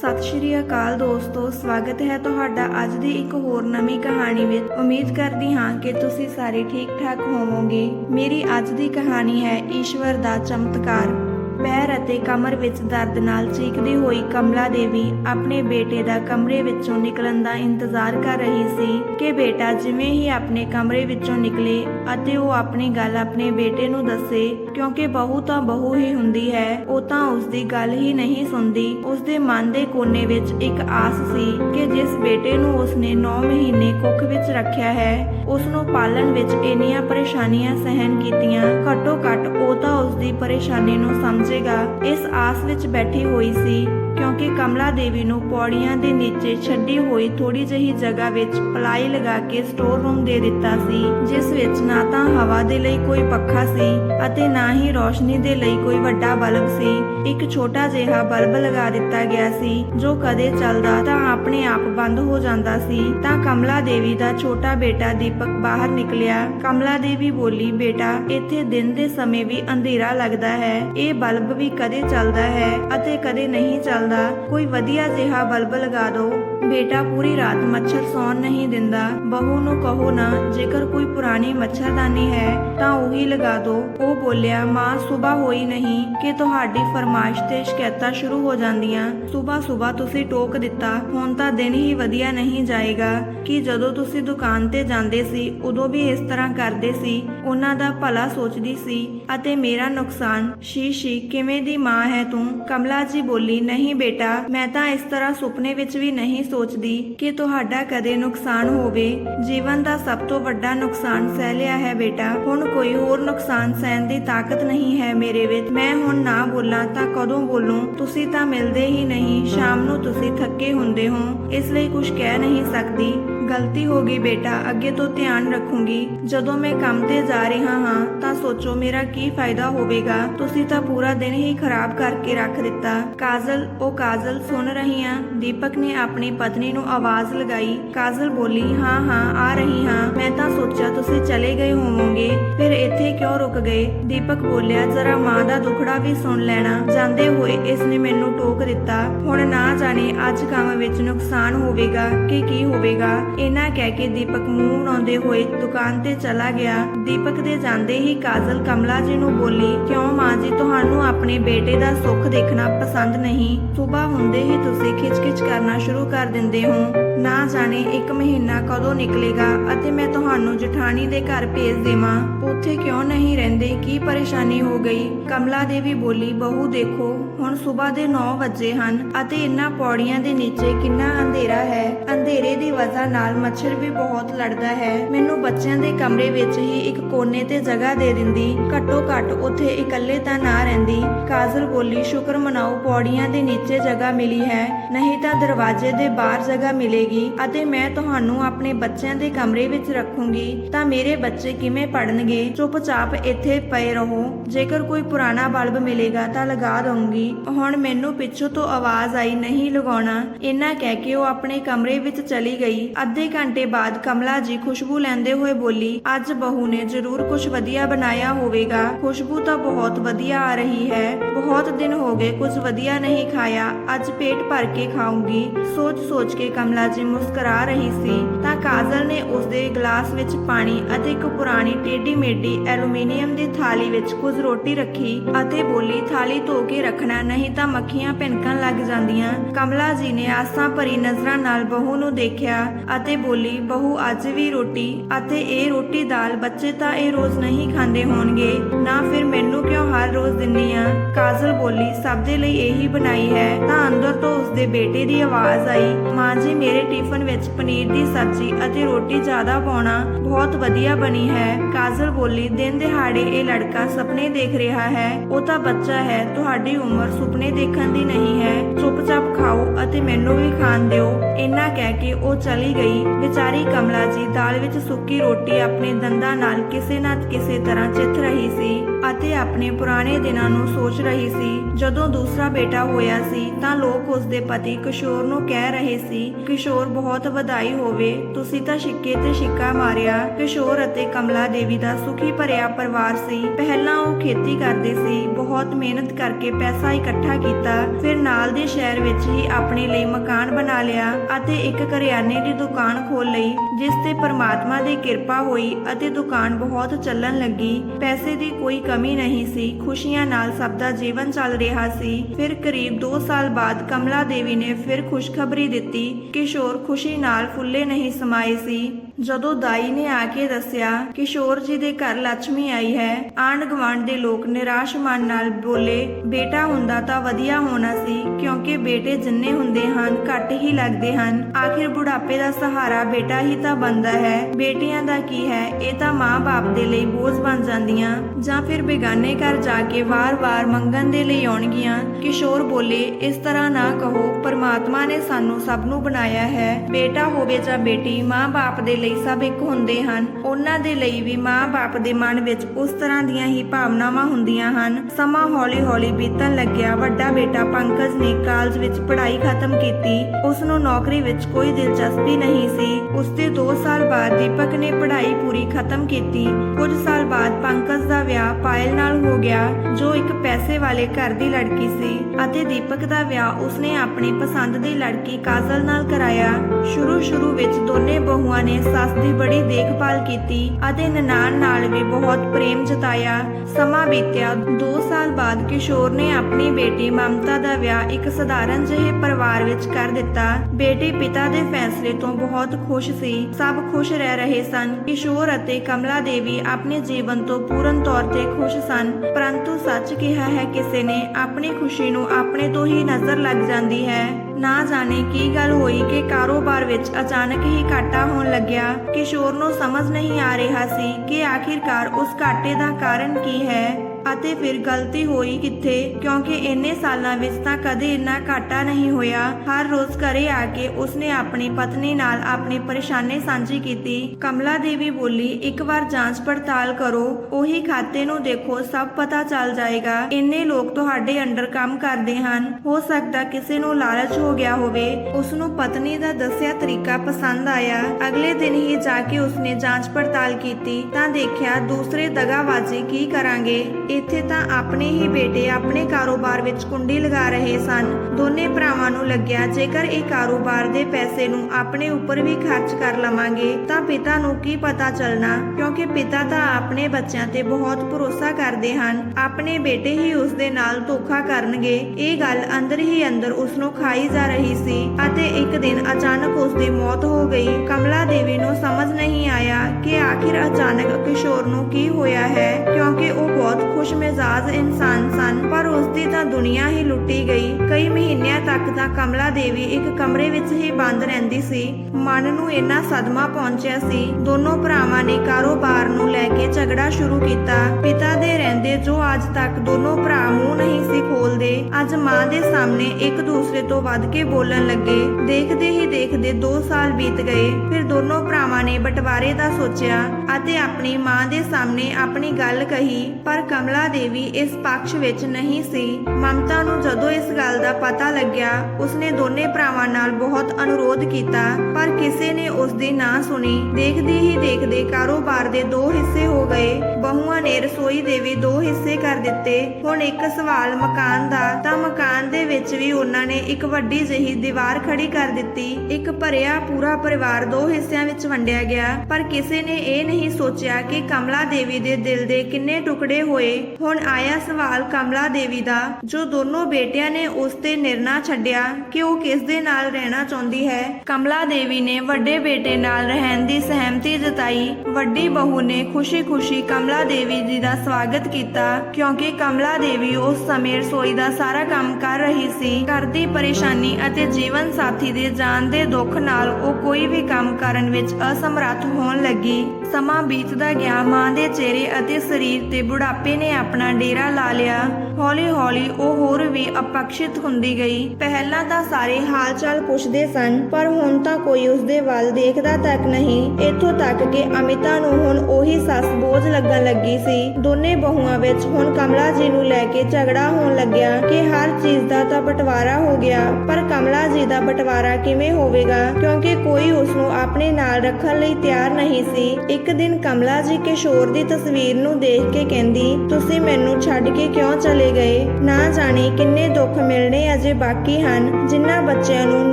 ਸਤਿ ਸ਼੍ਰੀ ਅਕਾਲ ਦੋਸਤੋ, ਸਵਾਗਤ ਹੈ ਤੁਹਾਡਾ ਅੱਜ ਦੀ ਇੱਕ ਹੋਰ ਨਵੀਂ ਕਹਾਣੀ ਵਿੱਚ। ਉਮੀਦ ਕਰਦੀ ਹਾਂ ਕਿ ਤੁਸੀਂ ਸਾਰੇ ਠੀਕ ਠਾਕ ਹੋਵੋਗੇ। ਮੇਰੀ ਅੱਜ ਦੀ ਕਹਾਣੀ ਹੈ ਈਸ਼ਵਰ ਦਾ ਚਮਤਕਾਰ। ਪੈਰ ਅਤੇ ਕਮਰ ਵਿੱਚ ਦਰਦ ਨਾਲ ਚੀਕਦੀ ਹੋਈ ਕਮਲਾ ਦੇਵੀ ਆਪਣੇ ਬੇਟੇ ਦਾ ਕਮਰੇ ਵਿੱਚੋਂ ਨਿਕਲਣ ਦਾ ਇੰਤਜ਼ਾਰ ਕਰ ਰਹੀ ਸੀ ਕਿ ਬੇਟਾ ਜਿਵੇਂ ਹੀ ਆਪਣੇ ਕਮਰੇ ਵਿੱਚੋਂ ਨਿਕਲੇ ਅਤੇ ਉਹ ਆਪਣੀ ਗੱਲ ਆਪਣੇ ਬੇਟੇ ਨੂੰ ਦੱਸੇ, ਕਿਉਂਕਿ ਬਹੂ ਤਾਂ ਬਹੂ ਹੀ ਹੁੰਦੀ ਹੈ, ਉਹ ਤਾਂ ਉਸ ਦੀ ਗੱਲ ਹੀ ਨਹੀਂ ਸੁਣਦੀ। ਉਸ ਦੇ ਮਨ ਦੇ ਕੋਨੇ ਵਿੱਚ ਇੱਕ ਆਸ ਸੀ ਕਿ ਜਿਸ ਬੇਟੇ ਨੂੰ ਉਸਨੇ 9 ਮਹੀਨੇ ਕੁੱਖ ਵਿੱਚ ਰੱਖਿਆ ਹੈ ਉਸ ਨੂੰ ਪਾਲਣ ਵਿੱਚ ਇੰਨੀਆਂ ਪਰੇਸ਼ਾਨੀਆਂ ਸਹਿਣ ਕੀਤੀਆਂ, ਘੱਟੋ ਘੱਟ ਉਹ ਤਾਂ ਉਸ ਦੀ ਪਰੇਸ਼ਾਨੀ ਨੂੰ ਸਮਝੇਗਾ। ਇਸ ਆਸ ਵਿੱਚ ਬੈਠੀ ਹੋਈ ਸੀ, ਕਿਉਂਕਿ ਕਮਲਾ ਦੇਵੀ ਨੂੰ ਪੌੜੀਆਂ ਦੇ ਨੀਚੇ ਛੱਡੀ ਹੋਈ ਥੋੜੀ ਜਿਹੀ ਜਗ੍ਹਾ ਵਿੱਚ ਪਲਾਈ ਲਗਾ ਕੇ ਸਟੋਰ ਰੂਮ ਦੇ ਦਿੱਤਾ ਸੀ, ਜਿਸ ਵਿੱਚ ਨਾ ਤਾਂ ਹਵਾ ਦੇ ਲਈ ਕੋਈ ਪੱਖਾ ਸੀ ਅਤੇ ਨਾ ਹੀ ਰੋਸ਼ਨੀ ਦੇ ਲਈ ਕੋਈ ਵੱਡਾ ਬਲਬ ਸੀ। ਇੱਕ ਛੋਟਾ ਜਿਹਾ ਬਲਬ ਲਗਾ ਦਿੱਤਾ ਗਿਆ ਸੀ, ਜੋ ਕਦੇ ਚੱਲਦਾ ਤਾਂ ਆਪਣੇ ਆਪ ਬੰਦ ਹੋ ਜਾਂਦਾ ਸੀ। ਤਾਂ ਕਮਲਾ ਦੇਵੀ ਦਾ ਛੋਟਾ ਬੇਟਾ ਦੀਪਕ ਬਾਹਰ ਨਿਕਲਿਆ। ਕਮਲਾ ਦੇਵੀ ਬੋਲੀ, ਬੇਟਾ, ਇੱਥੇ ਦਿਨ ਦੇ ਸਮੇਂ ਵੀ ਅੰਧੇਰਾ ਲੱਗਦਾ ਹੈ। ਇਹ ਬਲਬ ਵੀ ਕਦੇ ਚੱਲਦਾ ਹੈ ਅਤੇ ਕਦੇ ਨਹੀਂ ਚੱਲਦਾ। ਕੋਈ ਵਧੀਆ ਜਿਹਾ ਬਲਬ ਲਗਾ ਦਿਓ ਬੇਟਾ ਪੂਰੀ ਰਾਤ ਮੱਛਰ ਸੌਣ ਨਹੀਂ ਦਿੰਦਾ। ਬਹੂ ਨੂੰ ਕਹੋ ਨਾ, ਜੇਕਰ ਕੋਈ ਪੁਰਾਣੀ ਮੱਛਰਦਾਨੀ ਹੈ, ਤਾਂ ਉਹੀ ਲਗਾ ਦਿਓ ਉਹ ਬੋਲਿਆ, ਮਾਂ ਸਵੇਰ ਹੋਈ ਨਹੀਂ ਕਿ ਤੁਹਾਡੀ ਫਰਮਾਇਸ਼ ਤੇ ਸ਼ਿਕਾਇਤਾਂ ਸ਼ੁਰੂ ਹੋ ਜਾਂਦੀਆਂ। ਸਵੇਰ ਸਵੇਰ ਤੁਸੀਂ ਟੋਕ ਦਿੱਤਾ, ਹੁਣ ਤਾਂ ਦਿਨ ਹੀ ਵਧੀਆ ਨਹੀਂ ਜਾਏਗਾ। ਕਿ ਜਦੋਂ ਤੁਸੀਂ ਦੁਕਾਨ ਤੇ ਜਾਂਦੇ ਸੀ, ਉਦੋਂ ਵੀ ਇਸ ਤਰ੍ਹਾਂ ਕਰਦੇ ਸੀ? ਉਹਨਾਂ ਦਾ ਭਲਾ ਸੋਚਦੀ ਸੀ। ਅਤੇ ਮੇਰਾ ਨੁਕਸਾਨ ਸ਼ੀਸ਼ੀ ਕਿਵੇਂ ਦੀ ਮਾਂ ਹੈ ਤੂੰ? ਕਮਲਾ ਜੀ ਬੋਲੀ, ਨਹੀਂ ਬੇਟਾ, ਮੈਂ ਤਾਂ ਇਸ ਤਰ੍ਹਾਂ ਸੁਪਨੇ ਵਿੱਚ ਵੀ ਨਹੀਂ ਸੋਚਦੀ ਕਿ ਤੁਹਾਡਾ ਕਦੇ ਨੁਕਸਾਨ ਹੋਵੇ। ਜੀਵਨ ਦਾ ਸਭ ਤੋਂ ਵੱਡਾ ਨੁਕਸਾਨ ਸਹਿ ਲਿਆ ਹੈ ਬੇਟਾ। ਹੁਣ ਕੋਈ ਹੋਰ ਨੁਕਸਾਨ ਸਹਿਣ ਦੀ ਤਾਕਤ ਨਹੀਂ ਹੈ ਮੇਰੇ ਵਿੱਚ। ਮੈਂ ਹੁਣ ਨਾ ਬੋਲਾਂ ਤਾਂ ਕਦੋਂ ਬੋਲੂੰ? ਤੁਸੀਂ ਤਾਂ ਮਿਲਦੇ ਹੀ ਨਹੀਂ। ਸ਼ਾਮ ਨੂੰ ਤੁਸੀਂ ਥੱਕੇ ਹੁੰਦੇ ਹੋ। ਇਸ ਲਈ ਕੁਝ ਕਹਿ ਨਹੀਂ ਸਕਦੀ। ਗਲਤੀ ਹੋ ਗਈ ਬੇਟਾ, ਅੱਗੇ ਤੋਂ ਧਿਆਨ ਰੱਖੂੰਗੀ। ਜਦੋਂ ਮੈਂ ਕੰਮ ਤੇ ਜਾ ਰਿਹਾ ਹਾਂ, ਤਾਂ ਸੋਚੋ ਮੇਰਾ ਕੀ ਫਾਇਦਾ ਹੋਵੇਗਾ। ਤੁਸੀਂ ਤਾਂ ਪੂਰਾ ਦਿਨ ਹੀ ਖਰਾਬ ਕਰਕੇ ਰੱਖ ਦਿੱਤਾ। ਕਾਜਲ, ਉਹ ਕਾਜਲ ਸੁਣ ਰਹੀ ਆ ਦੀਪਕ ਨੇ ਆਪਣੀ ਪਤਨੀ ਨੂੰ ਆਵਾਜ਼ ਲਗਾਈ। ਕਾਜਲ ਬੋਲੀ, ਹਾਂ ਹਾਂ, ਆ ਰਹੀ ਹਾਂ। ਮੈਂ ਤਾਂ ਸੋਚਿਆ ਤੁਸੀਂ ਚਲੇ ਗਏ ਹੋਵੋਗੇ। ਫਿਰ ਇੱਥੇ ਕਿਉਂ ਰੁਕ ਗਏ? ਦੀਪਕ ਬੋਲਿਆ, ਜ਼ਰਾ ਮਾਂ ਦਾ ਦੁਖੜਾ ਵੀ ਸੁਣ ਲੈਣਾ। ਜਾਂਦੇ ਹੋਏ ਇਸ ਨੇ ਮੈਨੂੰ ਟੋਕ ਦਿੱਤਾ, ਹੁਣ ਨਾ ਜਾਣੇ, ਅੱਜ ਕੰਮ ਵਿੱਚ ਨੁਕਸਾਨ ਹੋਵੇਗਾ ਕਿ ਕੀ ਹੋਵੇਗਾ? ਇਹਨਾਂ ਕਹਿ ਕੇ ਦੀਪਕ ਮੂੰਹ ਬਣਾਉਂਦੇ ਹੋਏ ਦੁਕਾਨ ਤੇ ਚਲਾ ਗਿਆ। ਦੀਪਕ ਦੇ ਜਾਂਦੇ ਹੀ ਕਾਜਲ ਕਮਲਾ ਜੀ ਨੂੰ ਬੋਲੀ, ਕਿਉਂ ਮਾਂ ਜੀ, ਤੁਹਾਨੂੰ ਆਪਣੇ ਬੇਟੇ ਦਾ ਸੁੱਖ ਦੇਖਣਾ ਪਸੰਦ ਨਹੀਂ? ਸਵੇਰ ਹੁੰਦੇ ਹੀ ਤੁਸੀਂ ਖਿਚਕਿਚ ਕਰਨਾ ਸ਼ੁਰੂ ਕਰ ਦਿੰਦੇ ਹੋ। ਨਾ ਜਾਣੇ ਇੱਕ ਮਹੀਨਾ ਕਦੋਂ ਨਿਕਲੇਗਾ ਅਤੇ ਮੈਂ ਤੁਹਾਨੂੰ ਜਠਾਣੀ ਦੇ ਘਰ ਭੇਜ ਦੇਵਾਂ। ਉੱਥੇ ਕਿਉਂ ਨਹੀਂ ਰਹਿੰਦੇ? ਕੀ ਪਰੇਸ਼ਾਨੀ ਹੋ ਗਈ? ਕਮਲਾ ਦੇਵੀ ਬੋਲੀ, ਬਹੂ ਦੇਖੋ, ਹੁਣ ਸਵੇਰ ਦੇ 9 ਵਜੇ ਹਨ ਅਤੇ ਇਹਨਾਂ ਪੌੜੀਆਂ ਦੇ ਨੀਚੇ ਕਿੰਨਾ ਅੰਧੇਰਾ ਹੈ। ਅੰਧੇਰੇ ਦੀ ਵਜ੍ਹਾ ਨਾਲ ਮੱਛਰ ਵੀ ਬਹੁਤ ਲੜਦਾ ਹੈ। ਮੈਨੂੰ ਬੱਚਿਆਂ ਦੇ ਕਮਰੇ ਵਿੱਚ ਹੀ ਇੱਕ ਕੋਨੇ ਤੇ ਜਗ੍ਹਾ ਦੇ ਦਿੰਦੀ। ਘੱਟੋ ਘੱਟ ਉੱਥੇ ਇਕੱਲੇ ਤਾਂ ਨਾ ਰਹਿੰਦੀ। ਕਾਜ਼ਲ ਬੋਲੀ, ਸ਼ੁਕਰ ਮਨਾਓ, ਪੌੜੀਆਂ ਦੇ ਨੀਚੇ ਜਗ੍ਹਾ ਮਿਲੀ ਹੈ। ਨਹੀਂ ਤਾਂ ਦਰਵਾਜ਼ੇ ਦੇ ਬਾਹਰ ਜਗ੍ਹਾ ਮਿਲੇਗੀ ਅਤੇ ਮੈਂ ਤੁਹਾਨੂੰ ਆਪਣੇ ਬੱਚਿਆਂ ਦੇ ਕਮਰੇ ਵਿੱਚ ਰੱਖੂੰਗੀ। ਤਾਂ ਮੇਰੇ ਬੱਚੇ ਕਿਵੇਂ ਪੜਨਗੇ ਚੁੱਪਚਾਪ ਇੱਥੇ ਪਏ ਰਹੋ। ਜੇਕਰ ਕੋਈ ਪੁਰਾਣਾ ਬਲਬ ਮਿਲੇਗਾ ਤਾਂ ਲਗਾ ਦਊਂਗੀ। ਹੁਣ ਮੈਨੂੰ ਪਿੱਛੋਂ ਤੋਂ ਆਵਾਜ਼ ਆਈ, ਨਹੀਂ ਲਗਾਉਣਾ। ਇੰਨਾ ਕਹਿ ਕੇ ਉਹ ਆਪਣੇ ਕਮਰੇ ਵਿੱਚ ਚਲੀ ਗਈ। ਅੱਧੇ ਘੰਟੇ ਬਾਅਦ ਕਮਲਾ ਜੀ ਖੁਸ਼ਬੂ ਲੈਂਦੇ ਹੋਏ ਬੋਲੀ, ਅੱਜ ਬਹੂ ਨੇ ਜ਼ਰੂਰ ਕੁਝ ਵਧੀਆ ਬਣਾਇਆ ਹੋਵੇਗਾ। ਖੁਸ਼ਬੂ ਤਾਂ ਬਹੁਤ ਵਧੀਆ ਆ ਰਹੀ ਹੈ। ਬਹੁਤ ਦਿਨ ਹੋ ਗਏ ਕੁਝ ਵਧੀਆ ਨਹੀਂ ਖਾਇਆ। ਅੱਜ ਪੇਟ ਭਰ ਕੇ ਖਾਊਂਗੀ। ਸੋਚ ਸੋਚ ਕੇ ਕਮਲਾ ਜੀ ਮੁਸਕਰਾ ਰਹੀ ਸੀ। ਤਾਂ ਕਾਜਲ ਨੇ ਉਸ ਦੇ ਗਲਾਸ ਵਿੱਚ ਪਾਣੀ ਅਤੇ ਇੱਕ ਪੁਰਾਣੀ ਟੇਢੀ ਮੇਢੀ ਐਲੂਮੀਨੀਅਮ ਦੀ ਥਾਲੀ ਵਿੱਚ ਕੁਝ ਰੋਟੀ ਰੱਖੀ ਅਤੇ ਬੋਲੀ, ਥਾਲੀ ਧੋ ਕੇ ਰੱਖਣਾ, ਨਹੀਂ ਤਾਂ ਮੱਖੀਆਂ ਭਿਣਕਣ ਲੱਗ ਜਾਂਦੀਆਂ। ਕਮਲਾ ਜੀ ਨੇ ਆਸਾਂ ਭਰੀ ਨਜ਼ਰਾਂ ਨਾਲ ਬਹੂ ਨੂੰ ਦੇਖਿਆ ਅਤੇ ਬੋਲੀ, ਬਹੂ, ਅੱਜ ਵੀ ਰੋਟੀ ਅਤੇ ਇਹ ਰੋਟੀ ਦਾਲ ਬੱਚੇ ਤਾਂ ਇਹ ਰੋਜ਼ ਨਹੀਂ ਖਾਂਦੇ ਹੋਣਗੇ। ਨਾ ਫਿਰ ਮੈਨੂੰ ਕਿਉਂ ਹਰ ਰੋਜ਼ ਦਿੰਨੀ ਆ? ਕਾਜਲ ਬੋਲੀ, ਸਭ ਦੇ ਲਈ ਇਹੀ ਬਣਾਈ ਹੈ। ਤਾਂ ਅੰਦਰ ਤੋਂ ਉਸਦੇ ਬੇਟੇ ਦੀ ਆਵਾਜ਼ ਆਈ, ਮਾਂ ਜੀ, ਮੇਰੇ ਟਿਫਨ ਵਿੱਚ ਪਨੀਰ ਦੀ ਸਬਜ਼ੀ ਅਤੇ ਰੋਟੀ ਜ਼ਿਆਦਾ ਪਾਉਣਾ ਬਹੁਤ ਵਧੀਆ ਬਣੀ ਹੈ। ਕਾਜਲ ਬੋਲੀ, ਦਿਨ ਦਿਹਾੜੇ ਇਹ ਲੜਕਾ ਸੁਪਨੇ ਦੇਖ ਰਿਹਾ ਹੈ। ਉਹ ਤਾਂ ਬੱਚਾ ਹੈ, ਤੁਹਾਡੀ ਉਮਰ ਸੁਪਨੇ ਦੇਖਣ ਦੀ ਨਹੀਂ ਹੈ। ਚੁੱਪਚਾਪ ਖਾਓ ਅਤੇ ਮੈਨੂੰ ਵੀ ਖਾਣ ਦਿਓ। ਇੰਨਾ ਕਹਿ ਕੇ ਉਹ ਚਲੀ ਗਈ। ਵਿਚਾਰੀ ਕਮਲਾ ਜੀ ਦਾਲ ਵਿੱਚ ਸੁੱਕੀ ਰੋਟੀ ਆਪਣੇ ਦੰਦਾਂ ਨਾਲ ਕਿਸੇ ਨਾ ਕਿਸੇ ਤਰ੍ਹਾਂ ਚਿੱਥ ਰਹੀ ਸੀ। ਅਤੇ ਆਪਣੇ ਪੁਰਾਣੇ ਦਿਨਾਂ ਨੂੰ ਸੋਚ ਰਹੀ ਸੀ। ਜਦੋਂ ਦੂਸਰਾ ਬੇਟਾ ਹੋਇਆ ਸੀ, ਤਾਂ ਲੋਕ ਉਸ ਦੇ ਪਤੀ ਕਿਸ਼ੋਰ ਨੂੰ ਕਹਿ ਰਹੇ ਸੀ, ਕਿਸ਼ੋਰ, ਬਹੁਤ ਵਧਾਈ ਹੋਵੇ। ਤੁਸੀਂ ਤਾਂ ਸਿੱਕੇ ਤੇ ਸਿੱਕਾ ਮਾਰਿਆ। ਕਿਸ਼ੋਰ ਅਤੇ ਕਮਲਾ ਦੇਵੀ ਦਾ ਸੁਖੀ ਭਰਿਆ ਪਰਿਵਾਰ ਸੀ। ਪਹਿਲਾਂ ਉਹ ਖੇਤੀ ਕਰਦੇ ਸੀ, ਬਹੁਤ ਮਿਹਨਤ ਕਰਕੇ ਪੈਸਾ ਇਕੱਠਾ ਕੀਤਾ। ਫਿਰ ਨਾਲ ਦੇ ਸ਼ਹਿਰ ਵਿੱਚ ਹੀ ਆਪਣੇ ਲਈ ਮਕਾਨ ਬਣਾ ਲਿਆ ਅਤੇ ਇੱਕ ਕਰਿਆਨੇ ਦੀ ਦੁਕਾਨ ਖੋਲ ਲਈ, ਜਿਸ ਤੇ ਪਰਮਾਤਮਾ ਦੀ ਕਿਰਪਾ ਹੋਈ ਅਤੇ ਦੁਕਾਨ ਬਹੁਤ ਚੱਲਣ ਲੱਗੀ। ਪੈਸੇ ਦੀ ਕੋਈ ਕਮੀ ਨਹੀਂ ਸੀ, ਖੁਸ਼ੀਆਂ ਨਾਲ ਸਭ ਦਾ ਜੀਵਨ ਚੱਲ ਰਿਹਾ ਸੀ। ਫਿਰ ਕਰੀਬ 2 ਸਾਲ ਬਾਅਦ ਕਮਲਾ ਦੇਵੀ ਨੇ ਫਿਰ ਖੁਸ਼ਖਬਰੀ ਦਿੱਤੀ ਕਿਸ਼ੋਰ ਖੁਸ਼ੀ ਨਾਲ ਫੁੱਲੇ ਨਹੀਂ ਸਮਾਏ ਸੀ। ਜਦੋਂ ਦਾਈ ਨੇ ਆ ਕੇ ਦੱਸਿਆ ਕਿਸ਼ੋਰ ਜੀ ਦੇ ਘਰ ਲక్ష్ਮੀ ਆਈ ਹੈ, ਆਂਢ ਗੁਆਂਢ ਦੇ ਲੋਕ ਨਿਰਾਸ਼ ਮਨ ਨਾਲ ਬੋਲੇ, ਬੇਟਾ ਹੁੰਦਾ ਤਾਂ ਵਧੀਆ ਹੋਣਾ ਸੀ, ਕਿਉਂਕਿ ਬੇਟੇ ਜਿੰਨੇ ਹੁੰਦੇ ਹਨ, ਘੱਟ ਹੀ ਲੱਗਦੇ ਹਨ। ਆਖਿਰ ਬੁਢਾਪੇ ਦਾ ਸਹਾਰਾ ਬੇਟਾ ਹੀ ਤਾਂ ਬਣਦਾ ਹੈ। ਬੇਟੀਆਂ ਦਾ ਕੀ ਹੈ? ਇਹ ਤਾਂ ਮਾਂ-ਬਾਪ ਦੇ ਲਈ ਬੋਝ ਬਣ ਜਾਂਦੀਆਂ। ਜਾਂ ਫਿਰ ਬੇਗਾਨੇ ਘਰ ਜਾ ਕੇ ਵਾਰ-ਵਾਰ ਮੰਗਣ ਦੇ ਲਈ ਆਉਣਗੀਆਂ ਕਿਸ਼ੋਰ ਬੋਲੇ, ਇਸ ਤਰ੍ਹਾਂ ਨਾ ਕਹੋ, ਪਰਮਾਤਮਾ ਨੇ ਸਾਨੂੰ ਸਭ ਨੂੰ ਬਣਾਇਆ ਹੈ। ਬੇਟਾ ਹੋਵੇ ਜਾਂ ਬੇਟੀ, ਮਾਂ-ਬਾਪ ਦੇ ਲਈ ਸਭ ਇੱਕ ਹੁੰਦੇ ਹਨ। ਉਹਨਾਂ ਦੇ ਲਈ ਵੀ ਮਾਂ-ਬਾਪ ਦੇ ਮਨ ਵਿੱਚ ਉਸ ਤਰ੍ਹਾਂ ਦੀਆਂ ਹੀ ਭਾਵਨਾਵਾਂ ਹੁੰਦੀਆਂ ਹਨ। ਸਮਾਂ ਹੌਲੀ-ਹੌਲੀ ਬੀਤਣ ਲੱਗਿਆ। ਵੱਡਾ ਬੇਟਾ ਪੰਕਜ ਨੇ ਕਾਲਜ ਵਿੱਚ ਪੜ੍ਹਾਈ ਖਤਮ ਕੀਤੀ। ਉਸ ਨੂੰ ਨੌਕਰੀ ਵਿੱਚ ਕੋਈ ਦਿਲਚਸਪੀ ਨਹੀਂ ਸੀ। ਉਸ ਦੇ 2 ਸਾਲ ਬਾਅਦ ਦੀਪਕ ਨੇ ਪੜ੍ਹਾਈ ਪੂਰੀ ਖਤਮ ਕੀਤੀ। ਕੁਝ ਸਾਲ ਬਾਅਦ ਪੰਕਜ ਦਾ ਵਿਆਹ ਪਾਇਲ ਨਾਲ ਹੋ ਗਿਆ, ਜੋ ਇੱਕ ਪੈਸੇ ਵਾਲੇ ਘਰ ਦੀ ਲੜਕੀ ਸੀ ਅਤੇ ਦੀਪਕ ਦਾ ਵਿਆਹ ਉਸਨੇ ਆਪਣੀ ਪਸੰਦ ਦੀ ਲੜਕੀ ਕਾਜਲ ਨਾਲ ਕਰਾਇਆ। ਸ਼ੁਰੂ ਸ਼ੁਰੂ ਵਿੱਚ ਦੋਨੇ ਬਹੂਆਂ ਨੇ ਸੱਸ ਦੀ ਬੜੀ ਦੇਖਭਾਲ ਕੀਤੀ ਅਤੇ ਨਨਾਣ ਨਾਲ ਵੀ ਬਹੁਤ ਪ੍ਰੇਮ ਜਤਾਇਆ। ਸਮਾਂ ਬੀਤਿਆ। 2 ਸਾਲ ਬਾਅਦ ਕਿਸ਼ੋਰ ਨੇ ਆਪਣੀ ਬੇਟੀ ਮਮਤਾ ਦਾ ਵਿਆਹ ਇੱਕ ਸਧਾਰਨ ਜਿਹੇ ਪਰਿਵਾਰ ਵਿੱਚ ਕਰ ਦਿੱਤਾ। ਬੇਟੀ ਪਿਤਾ ਦੇ ਫੈਸਲੇ ਤੋਂ ਬਹੁਤ ਖੁਸ਼ ਸੀ। ਸਭ ਖੁਸ਼ ਰਹਿ ਰਹੇ ਸਨ। ਕਿਸ਼ੋਰ ਅਤੇ ਕਮਲਾ ਦੇਵੀ ਆਪਣੇ ਜੀਵਨ ਤੋਂ ਪੂਰਨ ਤੌਰ ਤੇ ਖੁਸ਼ ਸਨ। ਪਰੰਤੂ ਸੱਚ ਕਿਹਾ ਹੈ, ਕਿਸੇ ਨੇ ਆਪਣੀ ਖੁਸ਼ੀ ਨੂੰ ਆਪਣੇ ਤੋਂ ਹੀ ਨਜ਼ਰ ਲੱਗ ਜਾਂਦੀ ਹੈ। ਨਾ ਜਾਣੇ ਕੀ ਗੱਲ ਹੋਈ ਕਿ ਕਾਰੋਬਾਰ ਵਿੱਚ ਅਚਾਨਕ ਹੀ ਘਾਟਾ ਹੋਣ ਲੱਗਿਆ? ਕਿਸ਼ੋਰ ਨੂੰ ਸਮਝ ਨਹੀਂ ਆ ਰਿਹਾ ਸੀ ਕਿ ਆਖਿਰਕਾਰ ਉਸ ਘਾਟੇ ਦਾ ਕਾਰਨ ਕੀ ਹੈ। ਅਤੇ ਫਿਰ ਗਲਤੀ ਹੋਈ ਕਿੱਥੇ? ਕਿਉਂਕਿ ਇੰਨੇ ਸਾਲਾਂ ਵਿੱਚ ਤਾਂ ਕਦੇ ਇੰਨਾ ਘਾਟਾ ਨਹੀਂ ਹੋਇਆ। ਹਰ ਰੋਜ਼ ਘਰੇ ਆ ਕੇ ਉਸਨੇ ਆਪਣੀ ਪਤਨੀ ਨਾਲ ਆਪਣੀ ਪਰੇਸ਼ਾਨੀ ਸਾਂਝੀ ਕੀਤੀ। ਕਮਲਾ ਦੇਵੀ ਬੋਲੀ, ਇੱਕ ਵਾਰ ਜਾਂਚ ਪੜਤਾਲ ਕਰੋ। ਉਹੀ ਖਾਤੇ ਨੂੰ ਦੇਖੋ, ਸਭ ਪਤਾ ਚੱਲ ਜਾਏਗਾ। ਇੰਨੇ ਲੋਕ ਤੁਹਾਡੇ ਅੰਡਰ ਕੰਮ ਕਰਦੇ ਹਨ। ਹੋ ਸਕਦਾ ਕਿਸੇ ਨੂੰ ਲਾਲਚ ਹੋ ਗਿਆ ਹੋਵੇ। ਉਸ ਨੂੰ ਪਤਨੀ ਦਾ ਦੱਸਿਆ ਤਰੀਕਾ ਪਸੰਦ ਆਇਆ। ਅਗਲੇ ਦਿਨ ਹੀ ਜਾ ਕੇ ਉਸਨੇ ਜਾਂਚ ਪੜਤਾਲ ਕੀਤੀ। ਤਾਂ ਦੇਖਿਆ, ਦੂਸਰੇ ਦਗਾਬਾਜ਼ੀ ਕੀ ਕਰਾਂਗੇ? ਇੱਥੇ ਤਾਂ ਆਪਣੇ ਹੀ ਬੇਟੇ ਆਪਣੇ ਕਾਰੋਬਾਰ ਵਿੱਚ ਕੁੰਡੀ ਲਗਾ ਰਹੇ ਸਨ। ਦੋਨੇ ਭਰਾਵਾਂ ਨੂੰ ਲੱਗਿਆ, ਜੇਕਰ ਇਹ ਕਾਰੋਬਾਰ ਦੇ ਪੈਸੇ ਨੂੰ ਆਪਣੇ ਉੱਪਰ ਵੀ ਖਰਚ ਕਰ ਲਵਾਂਗੇ, ਤਾਂ ਪਿਤਾ ਨੂੰ ਕੀ ਪਤਾ ਚੱਲਣਾ? ਕਿਉਂਕਿ ਪਿਤਾ ਤਾਂ ਆਪਣੇ ਬੱਚਿਆਂ ਤੇ ਬਹੁਤ ਭਰੋਸਾ ਕਰਦੇ ਹਨ। ਆਪਣੇ ਬੇਟੇ ਹੀ ਉਸ ਦੇ ਨਾਲ ਧੋਖਾ ਕਰਨਗੇ। ਇਹ ਗੱਲ ਅੰਦਰ ਹੀ ਅੰਦਰ ਉਸ ਨੂੰ ਖਾਈ ਜਾ ਰਹੀ ਸੀ ਅਤੇ ਇੱਕ ਦਿਨ ਅਚਾਨਕ ਉਸ ਦੀ ਮੌਤ ਹੋ ਗਈ। ਕਮਲਾ ਦੇਵੀ ਨੂੰ ਸਮਝ ਨਹੀਂ ਆਇਆ ਕਿ ਆਖਿਰ ਅਚਾਨਕ ਕਿਸ਼ੋਰ ਨੂੰ ਕੀ ਹੋਇਆ ਹੈ, ਕਿਉਂਕਿ ਉਹ ਬਹੁਤ ਖੁਸ਼ ਮਿਜ਼ਾਜ ਇਨਸਾਨ ਸਨ, ਪਰ ਉਸ ਦੀ ਤਾਂ ਦੁਨੀਆ ਹੀ ਲੁੱਟੀ ਗਈ। ਕਈ ਮਹੀਨਿਆਂ ਤੱਕ ਤਾਂ ਕਮਲਾ ਦੇਵੀ ਇੱਕ ਕਮਰੇ ਵਿੱਚ ਹੀ ਬੰਦ ਰਹਿੰਦੀ ਸੀ। ਮਨ ਨੂੰ ਇੰਨਾ ਸਦਮਾ ਪਹੁੰਚਿਆ ਸੀ। ਦੋਨੋਂ ਭਰਾਵਾਂ ਨੇ ਕਾਰੋਬਾਰ ਨੂੰ ਲੈ ਕੇ ਝਗੜਾ ਸ਼ੁਰੂ ਕੀਤਾ। ਪਿਤਾ ਦੇ ਰਹਿੰਦੇ ਜੋ ਅੱਜ ਤੱਕ ਦੋਨੋਂ ਭਰਾ ਮੂੰਹ ਨਹੀਂ ਸੀ ਖੋਲਦੇ, ਅੱਜ ਮਾਂ ਦੇ ਸਾਹਮਣੇ ਇੱਕ ਦੂਸਰੇ ਤੋਂ ਵੱਧ ਕੇ ਬੋਲਣ ਲੱਗੇ। ਦੇਖਦੇ ਹੀ ਦੇਖਦੇ 2 ਸਾਲ ਬੀਤ ਗਏ। ਫਿਰ ਦੋਨੋਂ ਭਰਾਵਾਂ ਨੇ ਬਟਵਾਰੇ ਦਾ ਸੋਚਿਆ ਅਤੇ ਆਪਣੀ ਮਾਂ ਦੇ ਸਾਹਮਣੇ ਆਪਣੀ ਗੱਲ ਕਹੀ, ਪਰ ਕਮਲਾ ਦੇਵੀ ਇਸ ਪੱਖ ਵਿੱਚ ਨਹੀਂ ਸੀ। ਮਮਤਾ ਨੂੰ ਜਦੋਂ ਇਸ ਗੱਲ ਦਾ ਪਤਾ ਲੱਗਿਆ, ਉਸਨੇ ਦੋਨੇ ਭਰਾਵਾਂ ਨਾਲ ਬਹੁਤ ਅਨੁਰੋਧ ਕੀਤਾ, ਪਰ ਕਿਸੇ ਨੇ ਉਸ ਦੀ ਨਾ ਸੁਣੀ। ਦੇਖਦੇ ਹੀ ਦੇਖਦੇ ਕਾਰੋਬਾਰ ਦੇ ਦੋ ਹਿੱਸੇ ਹੋ ਗਏ। ਬਹੂਆਂ ਨੇ ਰਸੋਈ ਦੇ ਵੀ ਦੋ ਹਿੱਸੇ ਕਰ ਦਿੱਤੇ। ਹੁਣ ਇੱਕ ਸਵਾਲ ਮਕਾਨ ਦਾ, ਤਾਂ ਮਕਾਨ ਦੇ ਵਿੱਚ ਵੀ ਉਹਨਾਂ ਨੇ ਇੱਕ ਵੱਡੀ ਜਿਹੀ ਦੀਵਾਰ ਖੜੀ ਕਰ ਦਿੱਤੀ। ਇੱਕ ਭਰਿਆ ਪੂਰਾ ਪਰਿਵਾਰ ਦੋ ਹਿੱਸਿਆਂ ਵਿੱਚ ਵੰਡਿਆ ਗਿਆ। ਪਰ ਕਿਸੇ ਨੇ ਇਹ ਨਹੀਂ ਸੋਚਿਆ ਕਿ ਕਮਲਾ ਦੇਵੀ ਦੇ ਦਿਲ ਦੇ ਕਿੰਨੇ ਟੁਕੜੇ ਹੋਏ। ਹੁਣ ਆਇਆ ਸਵਾਲ ਕਮਲਾ ਦੇਵੀ ਦਾ, ਜੋ ਦੋਨੋਂ ਬੇਟਿਆਂ ਨੇ ਉਸ ਤੇ ਨਿਰਣਾ ਛੱਡਿਆ ਕਿ ਉਹ ਕਿਸ ਦੇ ਨਾਲ ਰਹਿਣਾ ਚਾਹੁੰਦੀ ਹੈ। ਕਮਲਾ ਦੇਵੀ ਨੇ ਵੱਡੇ ਬੇਟੇ ਨਾਲ ਰਹਿਣ ਦੀ ਸਹਿਮਤੀ ਜਤਾਈ। ਵੱਡੀ ਬਹੂ ਨੇ ਖੁਸ਼ੀ-ਖੁਸ਼ੀ ਕਮਲਾ ਦੇਵੀ ਜੀ ਦਾ ਸਵਾਗਤ ਕੀਤਾ, ਕਿਉਂਕਿ ਕਮਲਾ ਦੇਵੀ ਉਸ ਸਮੇਂ ਰਸੋਈ ਦਾ ਸਾਰਾ ਕੰਮ ਕਰ ਰਹੀ ਸੀ। ਘਰ ਦੀ ਪਰੇਸ਼ਾਨੀ ਅਤੇ ਜੀਵਨ ਸਾਥੀ ਦੇ ਜਾਣ ਦੇ ਦੁੱਖ ਨਾਲ ਉਹ ਕੋਈ ਵੀ ਕੰਮ ਕਰਨ ਵਿੱਚ ਅਸਮਰੱਥ ਹੋਣ ਲੱਗੀ। ਸਮਾਂ ਬੀਤਦਾ ਗਿਆ, ਮਾਂ ਦੇ ਚਿਹਰੇ ਅਤੇ ਸਰੀਰ ਤੇ ਬੁਢਾਪੇ ਨੇ ਆਪਣਾ ਡੇਰਾ ਲਾ ਲਿਆ। ਹੌਲੀ-ਹੌਲੀ ਉਹ ਹੋਰ ਵੀ ਅਪਕਸ਼ਿਤ ਹੁੰਦੀ ਗਈ। ਪਹਿਲਾਂ ਤਾਂ ਸਾਰੇ ਹਾਲ-ਚਾਲ ਪੁੱਛਦੇ ਸਨ, ਪਰ ਹੁਣ ਤਾਂ ਕੋਈ ਉਸਦੇ ਵੱਲ ਦੇਖਦਾ ਤੱਕ ਨਹੀਂ। ਇੱਥੋਂ ਤੱਕ ਕਿ ਅਮਿਤਾ ਨੂੰ ਹੁਣ ਉਹੀ ਸੱਸ ਬੋਝ ਲੱਗਣ ਲੱਗੀ ਸੀ। ਦੋਨੇ ਬਹੂਆਂ ਵਿੱਚ ਹੁਣ ਕਮਲਾ ਜੀ ਨੂੰ ਲੈ ਕੇ ਝਗੜਾ ਹੋਣ ਲੱਗਿਆ ਕਿ ਹਰ ਚੀਜ਼ ਦਾ ਤਾਂ ਬਟਵਾਰਾ ਹੋ ਗਿਆ। ਪਰ ਕਮਲਾ ਜੀ ਦਾ ਬਟਵਾਰਾ ਕਿਵੇਂ ਹੋਵੇਗਾ? ਕਿਉਂਕਿ ਕੋਈ ਉਸ ਨੂੰ ਆਪਣੇ ਨਾਲ ਰੱਖਣ ਲਈ ਤਿਆਰ ਨਹੀਂ ਸੀ। ਇੱਕ ਦਿਨ ਕਮਲਾ ਜੀ ਕਿਸ਼ੋਰ ਦੀ ਤਸਵੀਰ ਨੂੰ ਦੇਖ ਕੇ ਕਹਿੰਦੀ, ਤੁਸੀਂ ਮੈਨੂੰ ਛੱਡ ਕੇ ਕਿਉਂ ਚਲੇ ਗਏ। ਨਾ ਜਾਣੇ ਕਿੰਨੇ ਦੁੱਖ ਮਿਲਣੇ ਅਜੇ ਬਾਕੀ ਹਨ, ਜਿਨ੍ਹਾਂ ਬੱਚਿਆਂ ਨੂੰ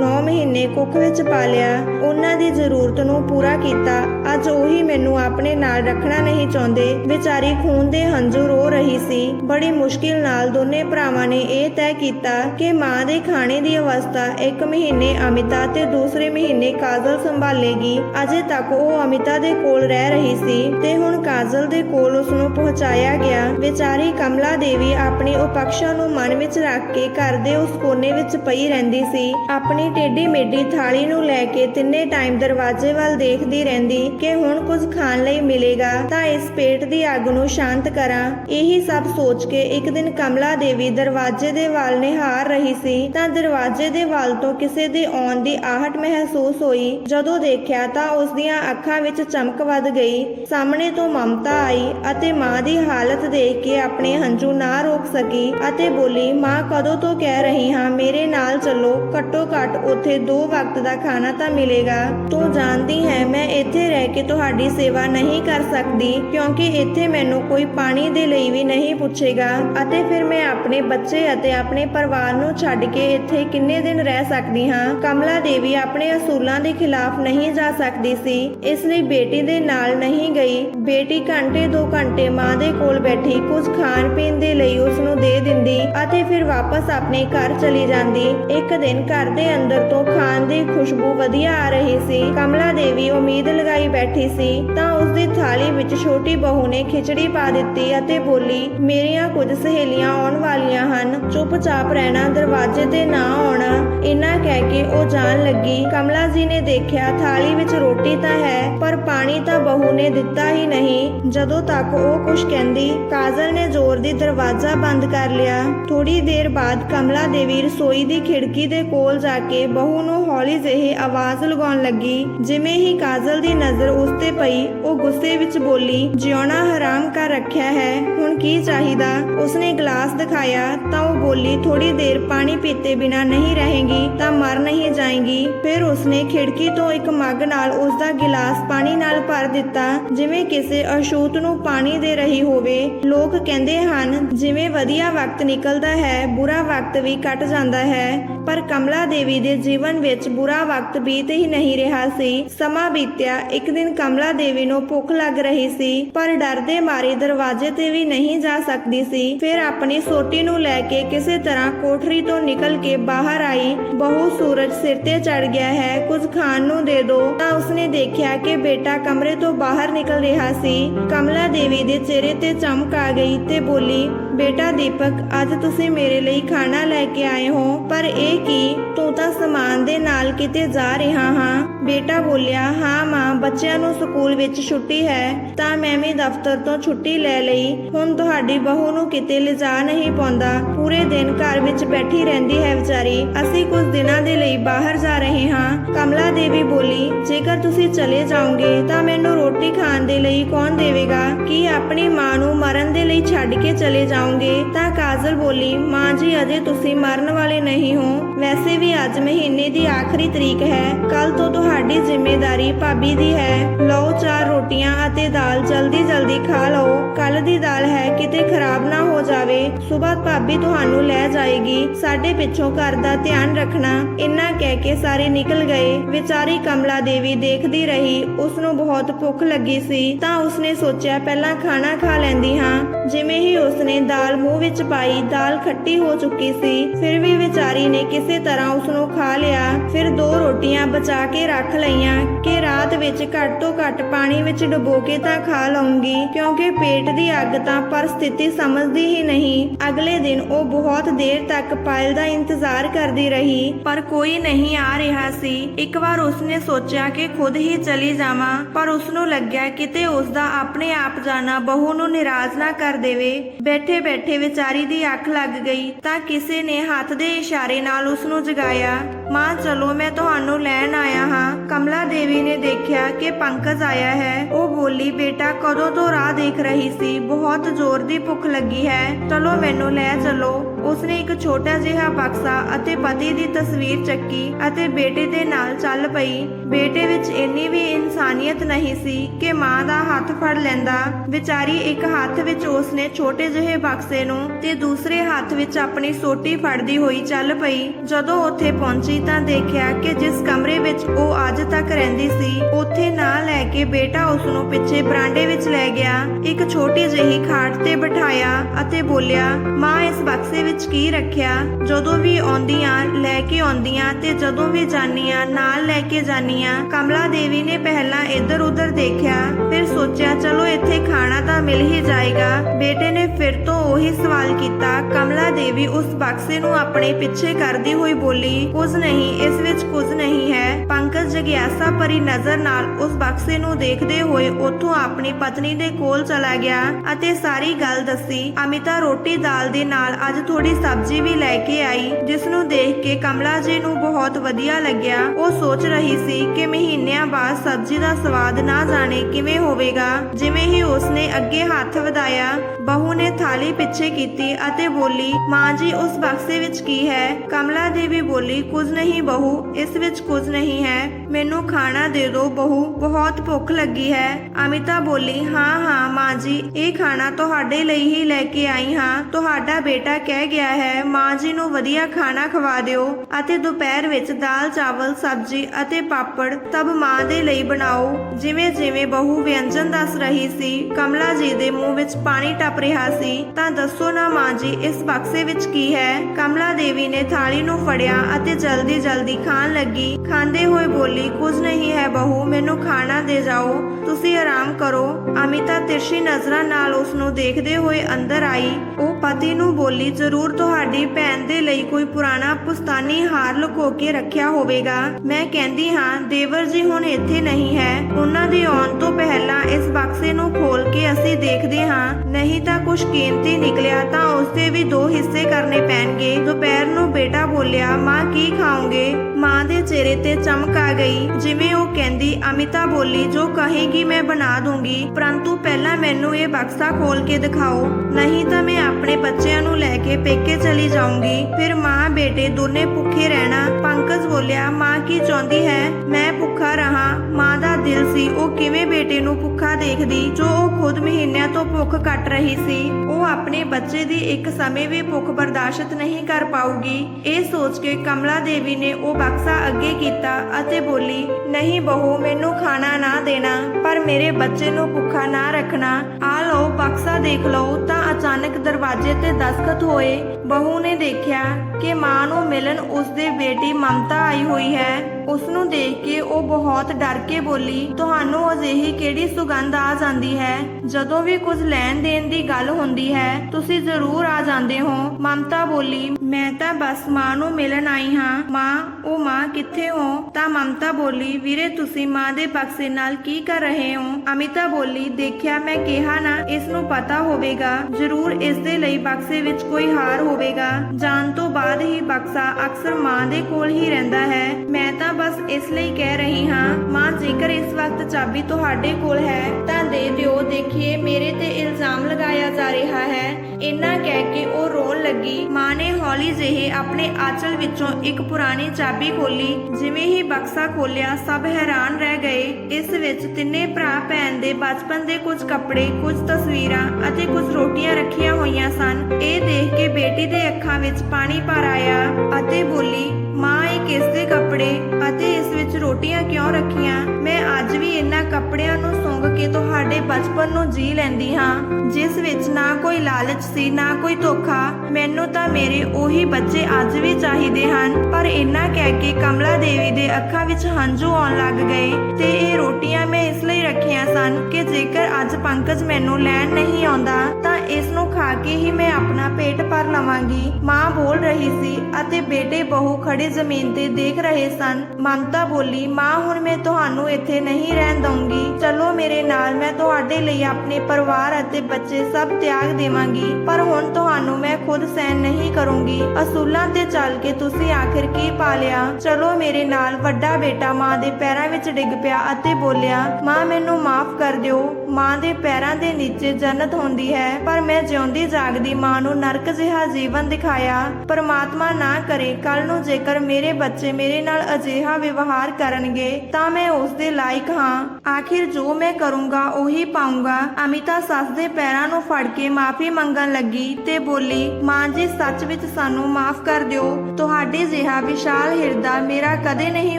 9 ਮਹੀਨੇ ਕੁੱਖ ਵਿੱਚ ਪਾਲਿਆ। ਉਹਨਾਂ ਦੀ ਜ਼ਰੂਰਤ ਨੂੰ ਪੂਰਾ ਕੀਤਾ। ਅੱਜ ਉਹੀ ਮੈਨੂੰ ਆਪਣੇ ਨਾਲ ਰੱਖਣਾ ਨਹੀਂ ਚਾਹੁੰਦੇ। ਵਿਚਾਰੀ ਖੂਨ ਦੇ ਹੰਝੂ ਰੋ ਰਹੀ ਸੀ। ਬੜੀ ਮੁਸ਼ਕਿਲ ਨਾਲ ਦੋਨੇ ਭਰਾਵਾਂ ਨੇ ਇਹ ਤੈਅ ਕੀਤਾ ਕਿ ਮਾਂ ਦੇ ਖਾਣੇ ਦੀ ਅਵਸਥਾ ਇੱਕ ਮਹੀਨੇ ਅਮਿਤਾ ਤੇ ਦੂਸਰੇ ਮਹੀਨੇ ਕਾਜਲ ਸੰਭਾਲੇਗੀ। ਅਜੇ ਤੱਕ ਉਹ ਅਮਿਤਾ ਦੇ ਕੋਲ ਰਹਿ ਰਹੀ ਸੀ ਤੇ ਹੁਣ ਕਾਜਲ ਦੇ ਕੋਲ ਉਸ ਨੂੰ ਪਹੁੰਚਾਇਆ ਗਿਆ। ਵਿਚਾਰੀ ਕਮਲਾ ਦੇਵੀ ਆਪ ਆਪਣੀ ਉਪਕਸ਼ਾ ਨੂੰ ਮਨ ਵਿੱਚ ਰੱਖ ਕੇ ਘਰ ਦੇ ਉਸ ਕੋਨੇ ਵਿੱਚ ਪਈ ਰਹਿੰਦੀ ਸੀ। ਆਪਣੀ ਟੇਢੀ ਮੇਢੀ ਥਾਲੀ ਨੂੰ ਲੈ ਕੇ ਤਿੰਨੇ ਟਾਈਮ ਦਰਵਾਜ਼ੇ ਵੱਲ ਦੇਖਦੀ ਰਹਿੰਦੀ ਕਿ ਹੁਣ ਕੁਝ ਖਾਣ ਲਈ ਮਿਲੇਗਾ ਤਾਂ ਇਸ ਪੇਟ ਦੀ ਅੱਗ ਨੂੰ ਸ਼ਾਂਤ ਕਰਾਂ। ਇਹੀ ਸਭ ਸੋਚ ਕੇ ਇੱਕ ਦਿਨ ਕਮਲਾ ਦੇਵੀ ਦਰਵਾਜ਼ੇ ਦੇ ਵੱਲ ਨਿਹਾਰ ਰਹੀ ਸੀ ਤਾਂ ਦਰਵਾਜ਼ੇ ਦੇ ਵੱਲ ਤੋਂ ਕਿਸੇ ਦੇ ਆਉਣ ਦੀ ਆਹਟ ਮਹਿਸੂਸ ਹੋਈ। ਜਦੋਂ ਦੇਖਿਆ ਤਾਂ ਉਸ ਦੀਆਂ ਅੱਖਾਂ ਵਿੱਚ ਚਮਕ ਵੱਧ ਗਈ। ਸਾਹਮਣੇ ਤੋਂ ਮਮਤਾ ਆਈ ਅਤੇ ਮਾਂ ਦੀ ਹਾਲਤ ਦੇਖ ਕੇ ਆਪਣੇ ਹੰਝੂ ਨਾ ਰੋਕ ਸਕੀ ਅਤੇ ਬੋਲੀ, ਮਾਂ, ਕਦੋਂ ਤੋਂ ਕਹਿ ਰਹੀ ਹਾਂ, ਮੇਰੇ ਨਾਲ ਚੱਲੋ। ਘੱਟੋ ਘੱਟ ਉੱਥੇ ਦੋ ਵਕਤ ਦਾ ਖਾਣਾ ਤਾਂ ਮਿਲੇਗਾ। ਤੂੰ ਜਾਣਦੀ ਹੈ, ਮੈਂ ਇੱਥੇ ਰਹਿ ਕੇ ਤੁਹਾਡੀ ਸੇਵਾ ਨਹੀਂ ਕਰ ਸਕਦੀ, ਕਿਉਂਕਿ ਇੱਥੇ ਮੈਨੂੰ ਕੋਈ ਪਾਣੀ ਦੇ ਲਈ ਵੀ ਨਹੀਂ ਪੁੱਛੇਗਾ। ਅਤੇ ਫਿਰ ਮੈਂ ਆਪਣੇ ਬੱਚੇ ਅਤੇ ਆਪਣੇ ਪਰਿਵਾਰ ਨੂੰ ਛੱਡ ਕੇ ਇੱਥੇ ਕਿੰਨੇ ਦਿਨ ਰਹਿ ਸਕਦੀ ਹਾਂ? ਕਮਲਾ ਦੇਵੀ ਆਪਣੇ ਅਸੂਲਾਂ ਦੇ ਖਿਲਾਫ ਨਹੀਂ ਜਾ ਸਕਦੀ ਸੀ। ਇਸ ਲਈ ਬੇਟੀ ਦੇ ਨਾਲ ਨਹੀਂ ਗਈ। ਬੇਟੀ ਘੰਟੇ ਦੋ ਘੰਟੇ ਮਾਂ ਦੇ ਕੋਲ ਬੈਠੀ, ਕੁਝ ਖਾਣ ਪੀਣ ਦੇ ਲਈ ਉਸ ਨੂੰ ਦੇ ਦਿੰਦੀ ਅਤੇ ਫਿਰ ਵਾਪਸ ਆਪਣੇ ਘਰ ਚਲੀ ਜਾਂਦੀ। ਇੱਕ ਦਿਨ ਘਰ ਦੇ ਅੰਦਰ ਤੋਂ ਖਾਣ ਦੀ ਖੁਸ਼ਬੂ ਵਧੀਆ ਆ ਰਹੀ ਸੀ। ਕਮਲਾ ਦੇਵੀ ਉਮੀਦ ਲਗਾਈ ਬੈਠੀ ਸੀ, ਤਾਂ ਉਸ ਦੀ ਥਾਲੀ ਵਿੱਚ ਛੋਟੀ ਬਹੂ ਨੇ ਖਿਚੜੀ ਪਾ ਦਿੱਤੀ ਅਤੇ ਬੋਲੀ, ਮੇਰੀਆਂ ਕੁਝ ਸਹੇਲੀਆਂ ਆਉਣ ਵਾਲੀਆਂ ਹਨ। ਚੁੱਪਚਾਪ ਰਹਿਣਾ, ਦਰਵਾਜ਼ੇ ਤੇ ਨਾ ਆਉਣਾ। ਇੰਨਾ ਕਹਿ ਕੇ ਉਹ ਜਾਣ ਲੱਗੀ। ਕਮਲਾ ਜੀ ਨੇ ਦੇਖਿਆ, ਥਾਲੀ ਵਿੱਚ ਰੋਟੀ ਤਾਂ ਹੈ, ਪਰ ਪਾਣੀ ਤਾਂ ਬਹੂ ਨੇ ਦਿੱਤਾ ਹੀ ਨਹੀਂ। ਜਦੋਂ ਤੱਕ ਉਹ ਕੁਝ ਕਹਿੰਦੀ, ਕਾਜਲ ਨੇ ਜ਼ੋਰ ਦੀ ਦਰਵਾਜ਼ਾ ਬੰਦ ਕਰ ਲਿਆ। ਥੋੜੀ ਦੇਰ ਬਾਅਦ ਕਮਲਾ ਦੇਵੀ ਰਸੋਈ ਦੀ ਖਿੜਕੀ ਦੇ ਕੋਲ ਜਾ ਕੇ ਬਹੂ ਨੂੰ ਹੌਲੀ ਜਿਹੀ ਆਵਾਜ਼ ਲਗਾਉਣ ਲੱਗੀ। ਜਿਵੇਂ ਹੀ ਕਾਜਲ ਦੀ ਨਜ਼ਰ ਉਸ ਤੇ ਪਈ, ਉਹ ਗੁੱਸੇ ਵਿੱਚ ਬੋਲੀ, ਜਿਉਣਾ ਹਰਾਮ ਕਰ ਰੱਖਿਆ ਹੈ, ਹੁਣ ਕੀ ਚਾਹੀਦਾ? ਉਸਨੇ ਗਲਾਸ ਦਿਖਾਇਆ, ਤਾਂ ਉਹ ਬੋਲੀ ਥੋੜੀ ਦੇਰ ਪਾਣੀ ਪੀਤੇ ਬਿਨਾ ਨਹੀਂ ਰਹੇਗੀ, ਤਾਂ ਮਰ ਨਹੀਂ ਜਾਏਗੀ। ਫਿਰ ਉਸਨੇ ਖਿੜਕੀ ਤੋਂ ਇੱਕ ਮੱਗ ਨਾਲ ਉਸ ਦਾ ਗਿਲਾਸ ਪਾਣੀ ਨਾਲ ਭਰ ਦਿੱਤਾ। ਜਿਵੇਂ ਕਿਸੇ ਅਛੂਤ ਨੂੰ ਪਾਣੀ ਦੇ ਰਹੀ ਹੋਵੇ, ਲੋਕ ਕਹਿੰਦੇ ਹਨ, ਜਿਵੇਂ ਵਧੀਆ ਵਕਤ ਨਿਕਲਦਾ ਹੈ, ਬੁਰਾ ਵਕਤ ਵੀ ਕੱਟ ਜਾਂਦਾ ਹੈ। ਪਰ ਕਮਲਾ ਦੇਵੀ ਦੇ ਜੀਵਨ ਵਿੱਚ ਬੁਰਾ ਵਕਤ ਬੀਤ ਹੀ ਨਹੀਂ ਰਿਹਾ ਸੀ। ਸਮਾਂ ਬੀਤਿਆ, ਇੱਕ ਦਿਨ ਕਮਲਾ ਦੇਵੀ ਨੂੰ ਭੁੱਖ ਲੱਗ ਰਹੀ ਸੀ, ਪਰ ਡਰ ਦੇ ਮਾਰੇ ਦਰਵਾਜ਼ੇ ਤੇ ਵੀ ਨਹੀਂ ਜਾ ਸਕਦੀ ਸੀ। ਫਿਰ ਆਪਣੀ ਸੋਟੀ ਨੂੰ ਲੈ ਕੇ ਕਿਸੇ ਤਰ੍ਹਾਂ ਕੋਠਰੀ ਤੋਂ ਨਿਕਲ ਕੇ ਬਾਹਰ ਆਈ। ਬਹੁ ਸੂਰਜ ਸਿਰ ਤੇ ਚੜ ਗਿਆ ਹੈ, ਕੁਝ ਖਾਣ ਨੂੰ ਦੇ ਦੋ। ਤਾਂ ਉਸਨੇ ਦੇਖਿਆ ਕਿ ਬੇਟਾ ਕਮਰੇ ਤੋਂ ਬਾਹਰ ਨਿਕਲ ਰਿਹਾ ਸੀ। ਕਮਲਾ ਦੇਵੀ ਦੇ ਚਿਹਰੇ ਤੇ ਚਮਕ ਆ ਗਈ ਤੇ ਬੋਲੀ ਬੇਟਾ ਦੀਪਕ, ਅੱਜ ਤੁਸੀਂ ਮੇਰੇ ਲਈ ਖਾਣਾ ਲੈ ਕੇ ਆਏ ਹੋ, ਪਰ ਇਹ ਕੀ? ਤੂੰ ਤਾਂ ਸਮਾਨ ਦੇ ਨਾਲ ਕਿਤੇ ਜਾ ਰਿਹਾ ਹਾਂ। ਬੇਟਾ ਬੋਲਿਆ, ਹਾਂ ਮਾਂ, ਬੱਚਿਆਂ ਨੂੰ ਸਕੂਲ ਵਿੱਚ ਛੁੱਟੀ ਹੈ, ਤਾਂ ਮੈਂ ਵੀ ਦਫ਼ਤਰ ਤੋਂ ਛੁੱਟੀ ਲੈ ਲਈ। ਹੁਣ ਤੁਹਾਡੀ ਬਹੂ ਨੂੰ ਕਿਤੇ ਲਿਜਾ ਨਹੀਂ ਪਾਉਂਦਾ। ਪੂਰੇ ਦਿਨ ਘਰ ਵਿੱਚ ਬੈਠੀ ਰਹਿੰਦੀ ਹੈ ਵਿਚਾਰੀ। ਅਸੀਂ ਕੁਝ ਦਿਨਾਂ ਦੇ ਲਈ ਬਾਹਰ ਜਾ ਰਹੇ ਹਾਂ। ਕਮਲਾ ਦੇਵੀ ਬੋਲੀ, ਜੇਕਰ ਤੁਸੀਂ ਚਲੇ ਜਾਓਗੇ, ਤਾਂ ਮੈਨੂੰ ਰੋਟੀ ਖਾਣ ਦੇ ਲਈ ਕੌਣ ਦੇਵੇਗਾ? ਕੀ ਆਪਣੀ ਮਾਂ ਨੂੰ ਮਰਨ ਦੇ ਲਈ ਛੱਡ ਕੇ ਚਲੇ ਜਾਓ ਜਾਓਗੇ ਤਾਂ ਕਾਜਲ ਬੋਲੀ ਮਾਂ ਜੀ ਅਜੇ ਤੁਸੀਂ ਮਰਨ ਵਾਲੇ ਨਹੀਂ ਹੋ। ਵੈਸੇ ਵੀ ਅੱਜ ਮਹੀਨੇ ਦੀ ਆਖਰੀ ਤਰੀਕ ਹੈ। ਕੱਲ ਤੋਂ ਤੁਹਾਡੀ ਜ਼ਿੰਮੇਵਾਰੀ ਭਾਬੀ ਦੀ ਹੈ। ਲਓ ਚਾਰ ਰੋਟੀਆਂ ਅਤੇ ਦਾਲ, ਜਲਦੀ ਜਲਦੀ ਖਾ ਲਓ। ਕੱਲ ਦੀ ਦਾਲ ਹੈ, ਕਿਤੇ ਖਰਾਬ ਨਾ ਹੋ ਜਾਵੇ। ਸਵੇਰ ਭਾਬੀ ਤੁਹਾਨੂੰ ਲੈ ਜਾਏਗੀ। ਸਾਡੇ ਪਿੱਛੋਂ ਘਰ ਦਾ ਧਿਆਨ ਰੱਖਣਾ। ਇੰਨਾ ਕਹਿ ਕੇ ਸਾਰੇ ਨਿਕਲ ਗਏ। ਵਿਚਾਰੀ ਕਮਲਾ ਦੇਵੀ ਦੇਖਦੀ ਰਹੀ। ਉਸ ਨੂੰ ਬਹੁਤ ਭੁੱਖ ਲੱਗੀ ਸੀ। ਤਾਂ ਉਸਨੇ ਸੋਚਿਆ, ਪਹਿਲਾਂ ਖਾਣਾ ਖਾ ਲੈਂਦੀ ਹਾਂ। ਜਿਵੇਂ ਹੀ ਉਸਨੇ ਦਾਲ ਮੂੰਹ ਵਿੱਚ ਪਾਈ, ਦਾਲ ਖੱਟੀ ਹੋ ਚੁੱਕੀ ਸੀ। ਫਿਰ ਵੀ ਵਿਚਾਰੀ ਨੇ ਕਿਸੇ ਤਰ੍ਹਾਂ ਉਸ ਨੂੰ ਖਾ ਲਿਆ। ਫਿਰ ਦੋ ਰੋਟੀਆਂ ਬਚਾ ਕੇ ਰੱਖ ਲਈਆਂ ਕਿ ਰਾਤ ਵਿੱਚ ਘੱਟ ਤੋਂ ਘੱਟ ਪਾਣੀ ਵਿੱਚ ਡੁਬੋ ਕੇ ਤਾਂ ਖਾ ਲਵਾਂਗੀ ਕਿਉਂਕਿ ਪੇਟ ਦੀ ਅੱਗ ਤਾਂ ਪਰਿਸਥਿਤੀ ਸਮਝਦੀ ਹੀ ਨਹੀਂ। ਅਗਲੇ ਦਿਨ ਉਹ ਬਹੁਤ ਦੇਰ ਤੱਕ ਪਾਇਲ ਦਾ ਇੰਤਜ਼ਾਰ ਕਰਦੀ ਰਹੀ, ਪਰ ਕੋਈ ਨਹੀਂ ਆ ਰਿਹਾ ਸੀ। ਇੱਕ ਵਾਰ ਉਸਨੇ ਸੋਚਿਆ ਕਿ ਖੁਦ ਹੀ ਚਲੀ ਜਾਵਾਂ, ਪਰ ਉਸਨੂੰ ਲੱਗਿਆ ਕਿਤੇ ਉਸਦਾ ਆਪਣੇ ਆਪ ਜਾਣਾ ਬਹੂ ਨੂੰ ਨਿਰਾਸ਼ ਨਾ ਕਰ ਦੇਵੇ। ਬੈਠੇ ਬੈਠੇ ਵਿਚਾਰੀ ਦੀ ਅੱਖ ਲੱਗ ਗਈ ਤਾਂ ਕਿਸੇ ਨੇ ਹੱਥ ਦੇ ਇਸ਼ਾਰੇ ਨਾਲ ਉਸ ਨੂੰ ਜਗਾਇਆ। ਮਾਂ, ਚਲੋ ਮੈਂ ਤੁਹਾਨੂੰ ਲੈਣ ਆਇਆ ਹਾਂ। ਕਮਲਾ ਦੇਵੀ ਨੇ ਦੇਖਿਆ ਕਿ ਪੰਕਜ ਆਇਆ ਹੈ। ਉਹ ਬੋਲੀ, ਬੇਟਾ, ਕਦੋਂ ਤੋਂ ਰਾਹ ਦੇਖ ਰਹੀ ਸੀ? ਬਹੁਤ ਜ਼ੋਰ ਦੀ ਭੁੱਖ ਲੱਗੀ ਹੈ। ਚਲੋ ਮੈਨੂੰ ਲੈ ਚਲੋ। ਉਸਨੇ ਇੱਕ ਛੋਟਾ ਜਿਹਾ ਬਕਸਾ ਅਤੇ ਪਤੀ ਦੀ ਤਸਵੀਰ ਚੱਕੀ ਅਤੇ ਬੇਟੇ ਦੇ ਨਾਲ ਚੱਲ ਪਈ। ਬੇਟੇ ਵਿੱਚ ਇੰਨੀ ਵੀ ਇਨਸਾਨੀਅਤ ਨਹੀਂ ਸੀ ਕਿ ਮਾਂ ਦਾ ਹੱਥ ਫੜ ਲੈਂਦਾ। ਵਿਚਾਰੀ ਇੱਕ ਹੱਥ ਵਿੱਚ ਉਸਨੇ ਛੋਟੇ ਜਿਹੇ ਬਕਸੇ ਨੂੰ ਤੇ ਦੂਸਰੇ ਹੱਥ ਵਿੱਚ ਆਪਣੀ ਸੋਟੀ ਫੜਦੀ ਹੋਈ ਚੱਲ ਪਈ। ਜਦੋਂ ਉੱਥੇ ਪਹੁੰਚੀ ਤਾਂ ਦੇਖਿਆ ਕਿ ਜਿਸ ਕਮਰੇ ਵਿੱਚ ਉਹ ਅੱਜ ਤੱਕ ਰਹਿੰਦੀ ਸੀ, ਉੱਥੇ ਨਾ ਲੈ ਕੇ ਬੇਟਾ ਉਸ ਨੂੰ ਪਿੱਛੇ ਬਰਾਂਡੇ ਵਿੱਚ ਲੈ ਗਿਆ। ਇੱਕ ਛੋਟੀ ਜਿਹੀ ਖਾਟ ਤੇ ਬਿਠਾਇਆ ਅਤੇ ਬੋਲਿਆ, ਮਾਂ, ਇਸ ਬਕਸੇ ਵਿੱਚ ਕੀ ਰੱਖਿਆ? ਜਦੋਂ ਵੀ ਆਉਂਦੀਆਂ, ਲੈ ਕੇ ਆਉਂਦੀਆਂ ਤੇ ਜਦੋਂ ਵੀ ਜਾਨੀਆਂ ਨਾਲ ਲੈ ਕੇ ਜਾਨੀਆਂ ਕਮਲਾ ਦੇਵੀ ਨੇ ਪਹਿਲਾਂ ਇੱਧਰ ਉੱਧਰ ਦੇਖਿਆ, ਫਿਰ ਸੋਚਿਆ, ਚਲੋ ਇੱਥੇ ਖਾਣਾ ਤਾਂ ਮਿਲ ਹੀ ਜਾਏਗਾ। ਬੇਟੇ ਨੇ ਫਿਰ ਤੋਂ ਉਹੀ ਸਵਾਲ ਕੀਤਾ। ਕਮਲਾ ਦੇਵੀ ਉਸ ਬਕਸੇ ਨੂੰ ਆਪਣੇ ਪਿੱਛੇ ਕਰਦੀ ਹੋਈ ਬੋਲੀ, ਕੁਝ ਨਹੀਂ, ਇਸ ਵਿੱਚ ਕੁਝ ਨਹੀਂ ਹੈ। ਪੰਕਜ ਜਗਿਆਸਾ ਭਰੀ ਨਜ਼ਰ ਨਾਲ ਉਸ ਬਕਸੇ ਨੂੰ ਦੇਖਦੇ ਹੋਏ ਉੱਥੋਂ ਆਪਣੀ ਪਤਨੀ ਦੇ ਕੋਲ ਚਲਾ ਗਿਆ ਅਤੇ ਸਾਰੀ ਗੱਲ ਦੱਸੀ। ਅਮਿਤਾ ਰੋਟੀ ਦਾਲ ਦੇ ਨਾਲ ਅੱਜ ਥੋੜੀ ਸਬਜ਼ੀ ਵੀ ਲੈ ਕੇ ਆਈ ਜਿਸ ਨੂੰ ਦੇਖ ਕੇ ਕਮਲਾ ਜੀ ਨੂੰ ਬਹੁਤ ਵਧੀਆ ਲੱਗਿਆ। ਉਹ ਸੋਚ ਰਹੀ ਸੀ ਕਿ ਮਹੀਨਿਆਂ ਬਾਅਦ ਸਬਜ਼ੀ ਦਾ ਸਵਾਦ ਨਾ ਜਾਣੇ ਕਿਵੇਂ ਹੋਵੇਗਾ। ਜਿਵੇਂ ਹੀ ਉਸਨੇ ਅੱਗੇ ਹੱਥ ਵਧਾਇਆ, ਬਹੂ ਨੇ ਥਾਲੀ ਪਿੱਛੇ ਕੀਤੀ ਅਤੇ ਬੋਲੀ, ਮਾਂ ਜੀ, ਉਸ ਬਕਸੇ ਵਿੱਚ ਕੀ ਹੈ? ਕਮਲਾ ਦੇਵੀ ਬੋਲੀ, ਕੁਝ ਨਹੀਂ ਬਹੂ, ਇਸ ਵਿੱਚ ਕੁਝ ਨਹੀਂ ਹੈ। ਮੈਨੂੰ ਖਾਣਾ ਦੇ ਦਿਓ ਬਹੂ, ਬਹੁਤ ਭੁੱਖ ਲੱਗੀ ਹੈ। ਅਮਿਤਾ ਬੋਲੀ, ਹਾਂ ਹਾਂ, ਮਾਂ ਜੀ, ਇਹ ਖਾਣਾ ਤੁਹਾਡੇ ਲਈ ਹੀ ਲੈ ਕੇ ਆਈ ਹਾਂ। ਤੁਹਾਡਾ ਬੇਟਾ ਕਹਿ ਗਿਆ ਹੈ, ਮਾਂ ਜੀ ਨੂੰ ਵਧੀਆ ਖਾਣਾ ਖਵਾ ਦਿਓ ਅਤੇ ਦੁਪਹਿਰ ਵਿੱਚ ਦਾਲ, ਚਾਵਲ, ਸਬਜ਼ੀ ਅਤੇ ਪਾਪੜ ਸਭ ਮਾਂ ਦੇ ਲਈ ਬਣਾਓ। ਜਿਵੇਂ ਜਿਵੇਂ ਬਹੂ ਵਿਅੰਜਨ ਦੱਸ ਰਹੀ ਸੀ, ਕਮਲਾ ਜੀ ਦੇ ਮੂੰਹ ਵਿੱਚ ਪਾਣੀ ਟੱਪ ਰਿਹਾ ਸੀ, ਤਾਂ ਦੱਸੋ ਨਾ ਮਾਂ ਜੀ, ਇਸ ਬਕਸੇ ਵਿੱਚ ਕੀ ਹੈ? ਕਮਲਾ ਦੇਵੀ ਨੇ ਥਾਲੀ ਨੂੰ ਫੜਿਆ ਅਤੇ ਜਲਦੀ ਜਲਦੀ ਖਾਣ ਲੱਗੀ। ਖਾਂਦੇ ਹੋਏ ਬੋਲੀ ਕੁਝ ਨਹੀਂ ਹੈ ਬਹੂ, ਮੈਨੂੰ ਖਾਣਾ ਦੇ ਜਾਓ। ਤੁਸੀਂ ਆਰਾਮ ਕਰੋ। ਅਮਿਤਾ ਤਿਰਸ਼ੀ ਨਜ਼ਰਾਂ ਨਾਲ ਉਸ ਨੂੰ ਦੇਖਦੇ ਹੋਏ ਅੰਦਰ ਆਈ। ਉਹ ਪਤੀ ਨੂੰ ਬੋਲੀ, ਜ਼ਰੂਰ ਤੁਹਾਡੀ ਭੈਣ ਦੇ ਲਈ ਕੋਈ ਪੁਰਾਣਾ ਪੁਸਤਾਨੀ ਹਾਰ ਲੁਕੋ ਕੇ ਰੱਖਿਆ ਹੋਵੇਗਾ। ਮੈਂ ਕਹਿੰਦੀ ਹਾਂ, ਦੇਵਰ ਜੀ ਹੁਣ ਇੱਥੇ ਨਹੀਂ ਹੈ। ਉਹਨਾਂ ਦੇ ਆਉਣ ਤੋਂ ਪਹਿਲਾਂ ਇਸ ਬਕਸੇ ਨੂੰ ਖੋਲ ਕੇ ਅਸੀਂ ਦੇਖਦੇ ਹਾਂ। ਨਹੀਂ ਤਾਂ ਕੁਝ ਕੀਮਤੀ ਨਿਕਲਿਆ ਤਾਂ ਉਸਦੇ ਵੀ ਦੋ ਹਿੱਸੇ ਕਰਨੇ ਪੈਣਗੇ। ਦੁਪਹਿਰ ਨੂੰ ਬੇਟਾ ਬੋਲਿਆ, ਮਾਂ, ਕੀ ਖਾਓਗੇ? ਮਾਂ ਦੇ ਚਿਹਰੇ ਤੇ ਚਮਕ ਆ ਗਈ। ਜਿਵੇਂ ਉਹ ਕਹਿੰਦੀ, ਅਮਿਤਾ ਬੋਲੀ, ਜੋ ਕਹੇਗੀ ਮੈਂ ਬਣਾ ਦੂੰਗੀ, ਪਰੰਤੂ ਪਹਿਲਾਂ ਮੈਨੂੰ ਇਹ ਬਕਸਾ ਖੋਲ ਕੇ ਦਿਖਾਓ। ਨਹੀਂ ਤਾਂ ਮੈਂ ਆਪਣੇ ਬੱਚਿਆਂ ਨੂੰ ਲੈ ਕੇ ਪੇਕੇ ਚਲੀ ਜਾਊਂਗੀ। ਫਿਰ ਮਾਂ, ਬੇਟੇ ਦੋਨੇ ਭੁੱਖੇ ਰਹਿਣਾ। ਪੰਕਜ ਬੋਲਿਆ, ਮਾਂ ਕੀ ਚਾਹੁੰਦੀ ਹੈ? ਮੈਂ ਭੁੱਖਾ ਰਹਾ। ਮਾਂ ਦਾ ਦਿਲ ਸੀ, ਉਹ ਕਿਵੇਂ ਬੇਟੇ ਨੂੰ ਭੁੱਖਾ ਦੇਖਦੀ, ਜੋ ਉਹ ਖੁਦ ਮਹੀਨਿਆਂ ਤੋਂ ਭੁੱਖ ਕੱਟ ਰਹੀ ਸੀ। ਉਹ ਆਪਣੇ ਬੱਚੇ ਦੀ ਇੱਕ ਸਮੇਂ ਵੀ ਭੁੱਖ ਬਰਦਾਸ਼ਤ ਨਹੀਂ ਕਰ ਪਾਊਗੀ। ਇਹ ਸੋਚ ਕੇ ਕਮਲਾ ਦੇਵੀ ਨੇ ਉਹ ਬਕਸਾ ਅੱਗੇ ਕੀਤਾ ਅਤੇ ਬੋਲੀ ਨਹੀਂ ਬਹੂ, ਮੈਨੂੰ ਖਾਣਾ ਨਾ ਦੇਣਾ, ਪਰ ਮੇਰੇ ਬੱਚੇ ਨੂੰ ਭੁੱਖਾ ਨਾ ਰੱਖਣਾ। ਆ ਲਓ, ਬਕਸਾ ਦੇਖ ਲਓ। ਤਾਂ ਅਚਾਨਕ ਦਰਵਾਜ਼ੇ ਤੇ ਦਸਖਤ ਹੋਏ। ਬਹੂ ਨੇ ਦੇਖਿਆ ਕਿ ਮਾਂ ਨੂੰ ਮਿਲਣ ਉਸਦੇ ਬੇਟੀ ਮਮਤਾ ਆਈ ਹੋਈ ਹੈ। ਉਸ ਨੂੰ ਦੇਖ ਕੇ ਉਹ ਬਹੁਤ ਡਰ ਕੇ ਬੋਲੀ, ਤੁਹਾਨੂੰ ਅਜਿਹੀ ਕਿਹੜੀ ਸੁਗੰਧ ਆ ਜਾਂਦੀ ਹੈ? ਜਦੋਂ ਵੀ ਕੁਝ ਲੈਣ ਦੇਣ ਦੀ ਗੱਲ ਹੁੰਦੀ ਹੈ, ਤੁਸੀਂ ਜ਼ਰੂਰ ਆ ਜਾਂਦੇ ਹੋ। ਮਮਤਾ ਬੋਲੀ, ਮੈਂ ਤਾਂ ਬਸ ਮਾਂ ਨੂੰ ਮਿਲਣ ਆਈ ਹਾਂ। ਮਾਂ, ਉਹ ਮਾਂ ਕਿੱਥੇ ਹੋ? ਤਾਂ ਮਮਤਾ ਬੋਲੀ, ਵੀਰੇ, ਤੁਸੀਂ ਮਾਂ ਦੇ ਬਕਸੇ ਨਾਲ ਕੀ ਕਰ ਰਹੇ ਹੋ? ਅਮਿਤਾ ਬੋਲੀ, ਦੇਖਿਆ ਮੈਂ ਕਿਹਾ ਨਾ, ਇਸ ਨੂੰ ਪਤਾ ਹੋਵੇਗਾ। ਜ਼ਰੂਰ ਇਸ ਦੇ ਲਈ ਬਕਸੇ ਵਿੱਚ ਕੋਈ ਹਾਰ ਹੋ ਹੋਵੇਗਾ। ਜਾਣ ਤੋਂ ਬਾਅਦ ਹੀ ਬਕਸਾ ਅਕਸਰ ਮਾਂ ਦੇ ਕੋਲ ਹੀ ਰਹਿੰਦਾ ਹੈ। ਮੈਂ ਤਾਂ ਬਸ ਇਸ ਲਈ ਕਹਿ ਰਹੀ ਹਾਂ, ਮਾਂ, ਜੇਕਰ ਇਸ ਵਕਤ ਚਾਬੀ ਤੁਹਾਡੇ ਕੋਲ ਹੈ, ਤਾਂ ਦੇ ਦਿਓ। ਦੇਖੀਏ, ਮੇਰੇ ਤੇ ਇਲਜ਼ਾਮ ਲਗਾਇਆ ਜਾ ਰਿਹਾ ਹੈ। ਇੰਨਾ ਕਹਿ ਕੇ ਉਹ ਰੋਣ ਲੱਗੀ। ਮਾਂ ਨੇ ਹੌਲੀ ਜਿਹੇ ਆਪਣੇ ਆਚਲ ਵਿੱਚੋਂ ਇੱਕ ਪੁਰਾਣੀ ਚਾਬੀ ਖੋਲੀ ਜਿਵੇਂ ਹੀ ਬਕਸਾ ਖੋਲਿਆ ਸਭ ਹੈਰਾਨ ਰਹਿ ਗਏ। ਇਸ ਵਿੱਚ ਤਿੰਨੇ ਭਰਾ ਭੈਣ ਦੇ ਬਚਪਨ ਦੇ ਕੁਝ ਕੱਪੜੇ, ਕੁਝ ਤਸਵੀਰਾਂ ਅਤੇ ਕੁਝ ਰੋਟੀਆਂ ਰੱਖੀਆਂ ਹੋਈਆਂ ਸਨ। ਇਹ ਦੇਖ ਕੇ ਬੇਟੀ ਦੇ ਅੱਖਾਂ ਵਿੱਚ ਪਾਣੀ ਭਰ ਆਇਆ ਅਤੇ ਬੋਲੀ ਮਾਂ ਇਹ ਕਿਸ ਦੇ ਕੱਪੜੇ ਅਤੇ ਇਸ ਵਿੱਚ ਰੋਟੀਆਂ ਕਿਉਂ ਰੱਖੀਆਂ? ਮੈਂ ਅੱਜ ਵੀ ਇਹਨਾਂ ਕੱਪੜਿਆਂ ਨੂੰ ਸੁੰਘ ਕੇ ਤੁਹਾਡੇ ਬਚਪਨ ਨੂੰ ਜੀ ਲੈਂਦੀ ਹਾਂ। ਜਿਸ ਵਿੱਚ ਨਾ ਕੋਈ ਲਾਲਚ ਸੀ, ਨਾ ਕੋਈ ਧੋਖਾ। ਮੈਨੂੰ ਤਾਂ ਮੇਰੇ ਉਹੀ ਬੱਚੇ ਅੱਜ ਵੀ ਚਾਹੀਦੇ ਹਨ। ਪਰ ਇਹਨਾਂ ਕਹਿ ਕੇ ਕਮਲਾ ਦੇਵੀ ਦੇ ਅੱਖਾਂ ਵਿੱਚ ਹੰਝੂ ਆਉਣ ਲੱਗ ਗਏ ਤੇ ਇਹ ਰੋਟੀਆਂ ਮੈਂ ਇਸ ਲਈ ਰੱਖੀਆਂ ਸਨ ਕਿ ਜੇਕਰ ਅੱਜ ਪੰਕਜ ਮੈਨੂੰ ਲੈਣ ਨਹੀਂ ਆਉਂਦਾ ਇਸ ਨੂੰ ਖਾ ਕੇ ਹੀ ਮੈਂ ਆਪਣਾ ਪੇਟ ਭਰ ਲਵਾਂਗੀ। ਮਾਂ ਬੋਲ ਰਹੀ ਸੀ ਅਤੇ ਬੇਟੇ ਬਹੂ ਖੜੇ ਜ਼ਮੀਨ ਤੇ ਦੇਖ ਰਹੇ ਸਨ। ਮਮਤਾ ਬੋਲੀ, ਮਾਂ, ਹੁਣ ਮੈਂ ਤੁਹਾਨੂੰ ਇੱਥੇ ਨਹੀਂ ਰਹਿਣ ਦਊਂਗੀ। ਚਲੋ ਮੇਰੇ ਨਾਲ ਮੈਂ ਤੁਹਾਡੇ ਲਈ ਆਪਣੇ ਪਰਿਵਾਰ ਅਤੇ ਬੱਚੇ ਸਭ ਤਿਆਗ ਦੇਵਾਂਗੀ। ਪਰ ਹੁਣ ਤੁਹਾਨੂੰ ਮੈਂ ਖੁਦ ਸਹਿਣ ਨਹੀਂ ਕਰੂੰਗੀ। ਅਸੂਲਾਂ ਤੇ ਚੱਲ ਕੇ ਤੁਸੀਂ ਆਖਿਰ ਕੀ ਪਾ ਲਿਆ? ਚਲੋ ਮੇਰੇ ਨਾਲ ਵੱਡਾ ਬੇਟਾ ਮਾਂ ਦੇ ਪੈਰਾਂ ਵਿੱਚ ਡਿੱਗ ਪਿਆ ਅਤੇ ਬੋਲਿਆ, ਮਾਂ, ਮੈਨੂੰ ਮਾਫ ਕਰ ਦਿਓ। ਮਾਂ ਦੇ ਪੈਰਾਂ ਦੇ ਨੀਚੇ ਜੰਨਤ ਹੁੰਦੀ ਹੈ, ਪਰ ਮੈਂ ਜਿਉਂਦੀ ਜਾਗਦੀ ਮਾਂ ਨੂੰ ਨਰਕ ਜਿਹਾ ਜੀਵਨ ਦਿਖਾਇਆ। ਪਰਮਾਤਮਾ ਨਾ ਕਰੇ ਕੱਲ ਨੂੰ ਜੇਕਰ ਮੇਰੇ ਬੱਚੇ ਮੇਰੇ ਨਾਲ ਅਜਿਹਾ ਵਿਵਹਾਰ ਕਰਨਗੇ, ਤਾਂ ਮੈਂ ਉਸ ਦੇ ਲਾਇਕ ਹਾਂ। ਆਖਿਰ ਜੋ ਮੈਂ ਕਰੂੰਗਾ, ਉਹੀ ਪਾਉਂਗਾ ਅਮਿਤਾ ਸੱਸ ਦੇ ਪੈਰਾਂ ਨੂੰ ਫੜ ਕੇ ਮਾਫੀ ਮੰਗਣ ਲੱਗੀ ਤੇ ਬੋਲੀ, ਮਾਂ ਜੀ, ਸੱਚ ਵਿੱਚ ਸਾਨੂੰ ਮਾਫ ਕਰ ਦਿਓ। ਤੁਹਾਡੇ ਜਿਹਾ ਵਿਸ਼ਾਲ ਹਿਰਦਾ ਮੇਰਾ ਕਦੇ ਨਹੀਂ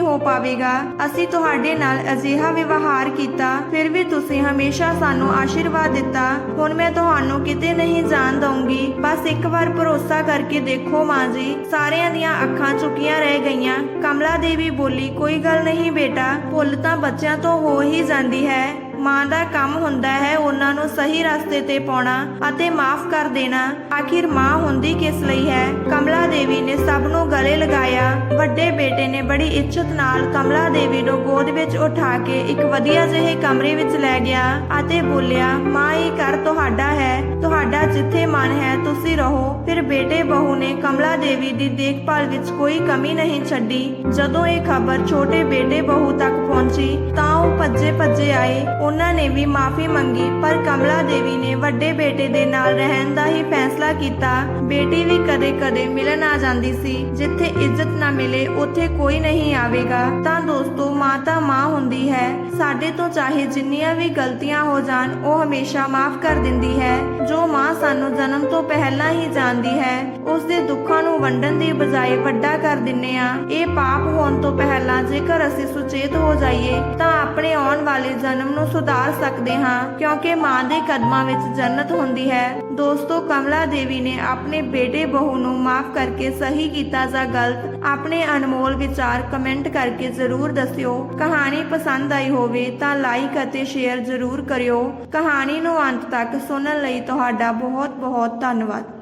ਹੋ ਪਾਵੇਗਾ। ਅਸੀਂ ਤੁਹਾਡੇ ਨਾਲ ਅਜਿਹਾ ਵਿਵਹਾਰ ਕੀਤਾ, ਫਿਰ ਵੀ ਤੁਸੀਂ ਹਮੇਸ਼ਾ ਸਾਨੂੰ ਆਸ਼ੀਰਵਾਦ ਦਿੱਤਾ। ਹੁਣ ਮੈਂ ਤੁਹਾਨੂੰ ਕਿਤੇ ਨਹੀਂ ਜਾਣ ਦਊਂਗੀ। ਬਸ ਇੱਕ ਵਾਰ ਭਰੋਸਾ ਕਰਕੇ ਦੇਖੋ ਮਾਂ ਜੀ, ਸਾਰਿਆਂ ਦੀਆਂ ਅੱਖਾਂ ਚੁੱਕੀਆਂ ਰਹਿ ਗਈਆਂ। ਕਮਲਾ ਦੇਵੀ ਬੋਲੀ, ਕੋਈ ਗੱਲ ਨਹੀਂ ਬੇਟਾ, ਭੁੱਲ ਤਾਂ ਬੱਚਿਆਂ ਤੋਂ ਹੋ ਹੀ ਜਾਂਦੀ ਹੈ। ਮਾਂ ਦਾ ਕੰਮ ਹੁੰਦਾ ਹੈ, ਉਹਨਾਂ ਨੂੰ ਸਹੀ ਰਸਤੇ ਤੇ ਪਾਉਣਾ ਅਤੇ ਮਾਫ ਕਰ ਦੇਣਾ। ਆਖਿਰ ਮਾਂ ਹੁੰਦੀ ਕਿਸ ਲਈ ਹੈ? ਕਮਲਾ ਦੇਵੀ ਨੇ ਸਭ ਨੂੰ ਗਲੇ ਲਗਾਇਆ। ਵੱਡੇ ਬੇਟੇ ਨੇ ਬੜੀ ਇੱਜ਼ਤ ਨਾਲ ਕਮਲਾ ਦੇਵੀ ਨੂੰ ਗੋਦ ਵਿੱਚ ਉਠਾ ਕੇ ਇੱਕ ਵਧੀਆ ਜਿਹੇ ਕਮਰੇ ਵਿੱਚ ਲੈ ਗਿਆ ਅਤੇ ਬੋਲਿਆ, ਮਾਂ, ਇਹ ਘਰ ਤੁਹਾਡਾ ਹੈ। ਤੁਹਾਡਾ ਜਿੱਥੇ ਮਨ ਹੈ, ਤੁਸੀਂ ਰਹੋ। ਫਿਰ ਬੇਟੇ ਬਹੂ ਨੇ ਕਮਲਾ ਦੇਵੀ ਦੀ ਦੇਖਭਾਲ ਵਿੱਚ ਕੋਈ ਕਮੀ ਨਹੀਂ ਛੱਡੀ। ਜਦੋਂ ਇਹ ਖਬਰ ਛੋਟੇ ਬੇਟੇ ਬਹੂ ਤੱਕ ਪਹੁੰਚੀ, ਤਾਂ ਉਹ ਭੱਜੇ ਭੱਜੇ ਆਏ। ਉਹਨਾਂ ਨੇ ਵੀ ਮਾਫੀ ਮੰਗੀ, ਪਰ ਕਮਲਾ ਦੇਵੀ ਨੇ ਵੱਡੇ ਬੇਟੇ ਦੇ ਨਾਲ ਰਹਿਣ ਦਾ ਹੀ ਫੈਸਲਾ ਕੀਤਾ। ਬੇਟੀ ਵੀ ਕਦੇ-ਕਦੇ ਮਿਲਣ ਆ ਜਾਂਦੀ ਸੀ। ਜਿੱਥੇ ਇੱਜ਼ਤ ਨਾ ਮਿਲੇ, ਉੱਥੇ ਕੋਈ ਨਹੀਂ ਆਵੇਗਾ। ਤਾਂ ਦੋਸਤੋ ਮਾਂ ਮਾਂ ਹੁੰਦੀ ਹੈ। ਸਾਡੇ ਤੋਂ ਚਾਹੇ ਜਿੰਨੀਆਂ ਵੀ ਗਲਤੀਆਂ ਹੋ ਜਾਣ, ਉਹ ਹਮੇਸ਼ਾ ਮਾਫ ਕਰ ਦਿੰਦੀ ਹੈ। ਜੋ ਮਾਂ ਸਾਨੂੰ ਜਨਮ ਤੋਂ ਪਹਿਲਾਂ ਹੀ ਜਾਣਦੀ ਹੈ ਉਸ ਦੇ ਦੁੱਖਾਂ ਨੂੰ ਵੰਡਣ ਦੀ ਬਜਾਏ ਵੱਡਾ ਕਰ ਦਿੰਨੇ ਆ। ਇਹ ਪਾਪ ਹੋਣ ਤੋਂ ਪਹਿਲਾਂ ਜੇਕਰ ਅਸੀਂ ਸੁਚੇਤ ਹੋ ਜਾਈਏ, ਤਾਂ ਆਪਣੇ ਆਉਣ ਵਾਲੇ ਜਨਮ ਨੂੰ ਸੁਧਾਰ ਸਕਦੇ ਹਾਂ ਕਿਉਂਕਿ ਮਾਂ ਦੇ ਕਦਮਾਂ ਵਿੱਚ ਜੰਨਤ ਹੁੰਦੀ ਹੈ। ਦੋਸਤੋ, ਕਮਲਾ ਦੇਵੀ ਨੇ ਆਪਣੇ ਬੇਟੇ ਬਹੂ ਨੂੰ ਮਾਫ ਕਰਕੇ ਸਹੀ ਕੀਤਾ ਜਾਂ ਗਲਤ, ਆਪਣੇ ਅਨਮੋਲ ਵਿਚਾਰ ਕਮੈਂਟ ਕਰਕੇ ਜ਼ਰੂਰ ਦੱਸਿਓ। ਕਹਾਣੀ ਪਸੰਦ ਆਈ ਹੋਵੇ ਤਾਂ ਲਾਈਕ ਅਤੇ ਸ਼ੇਅਰ ਜ਼ਰੂਰ ਕਰਿਓ। ਕਹਾਣੀ ਨੂੰ ਅੰਤ ਤੱਕ ਸੁਣਨ ਲਈ ਤੁਹਾਡਾ ਬਹੁਤ ਬਹੁਤ ਧੰਨਵਾਦ।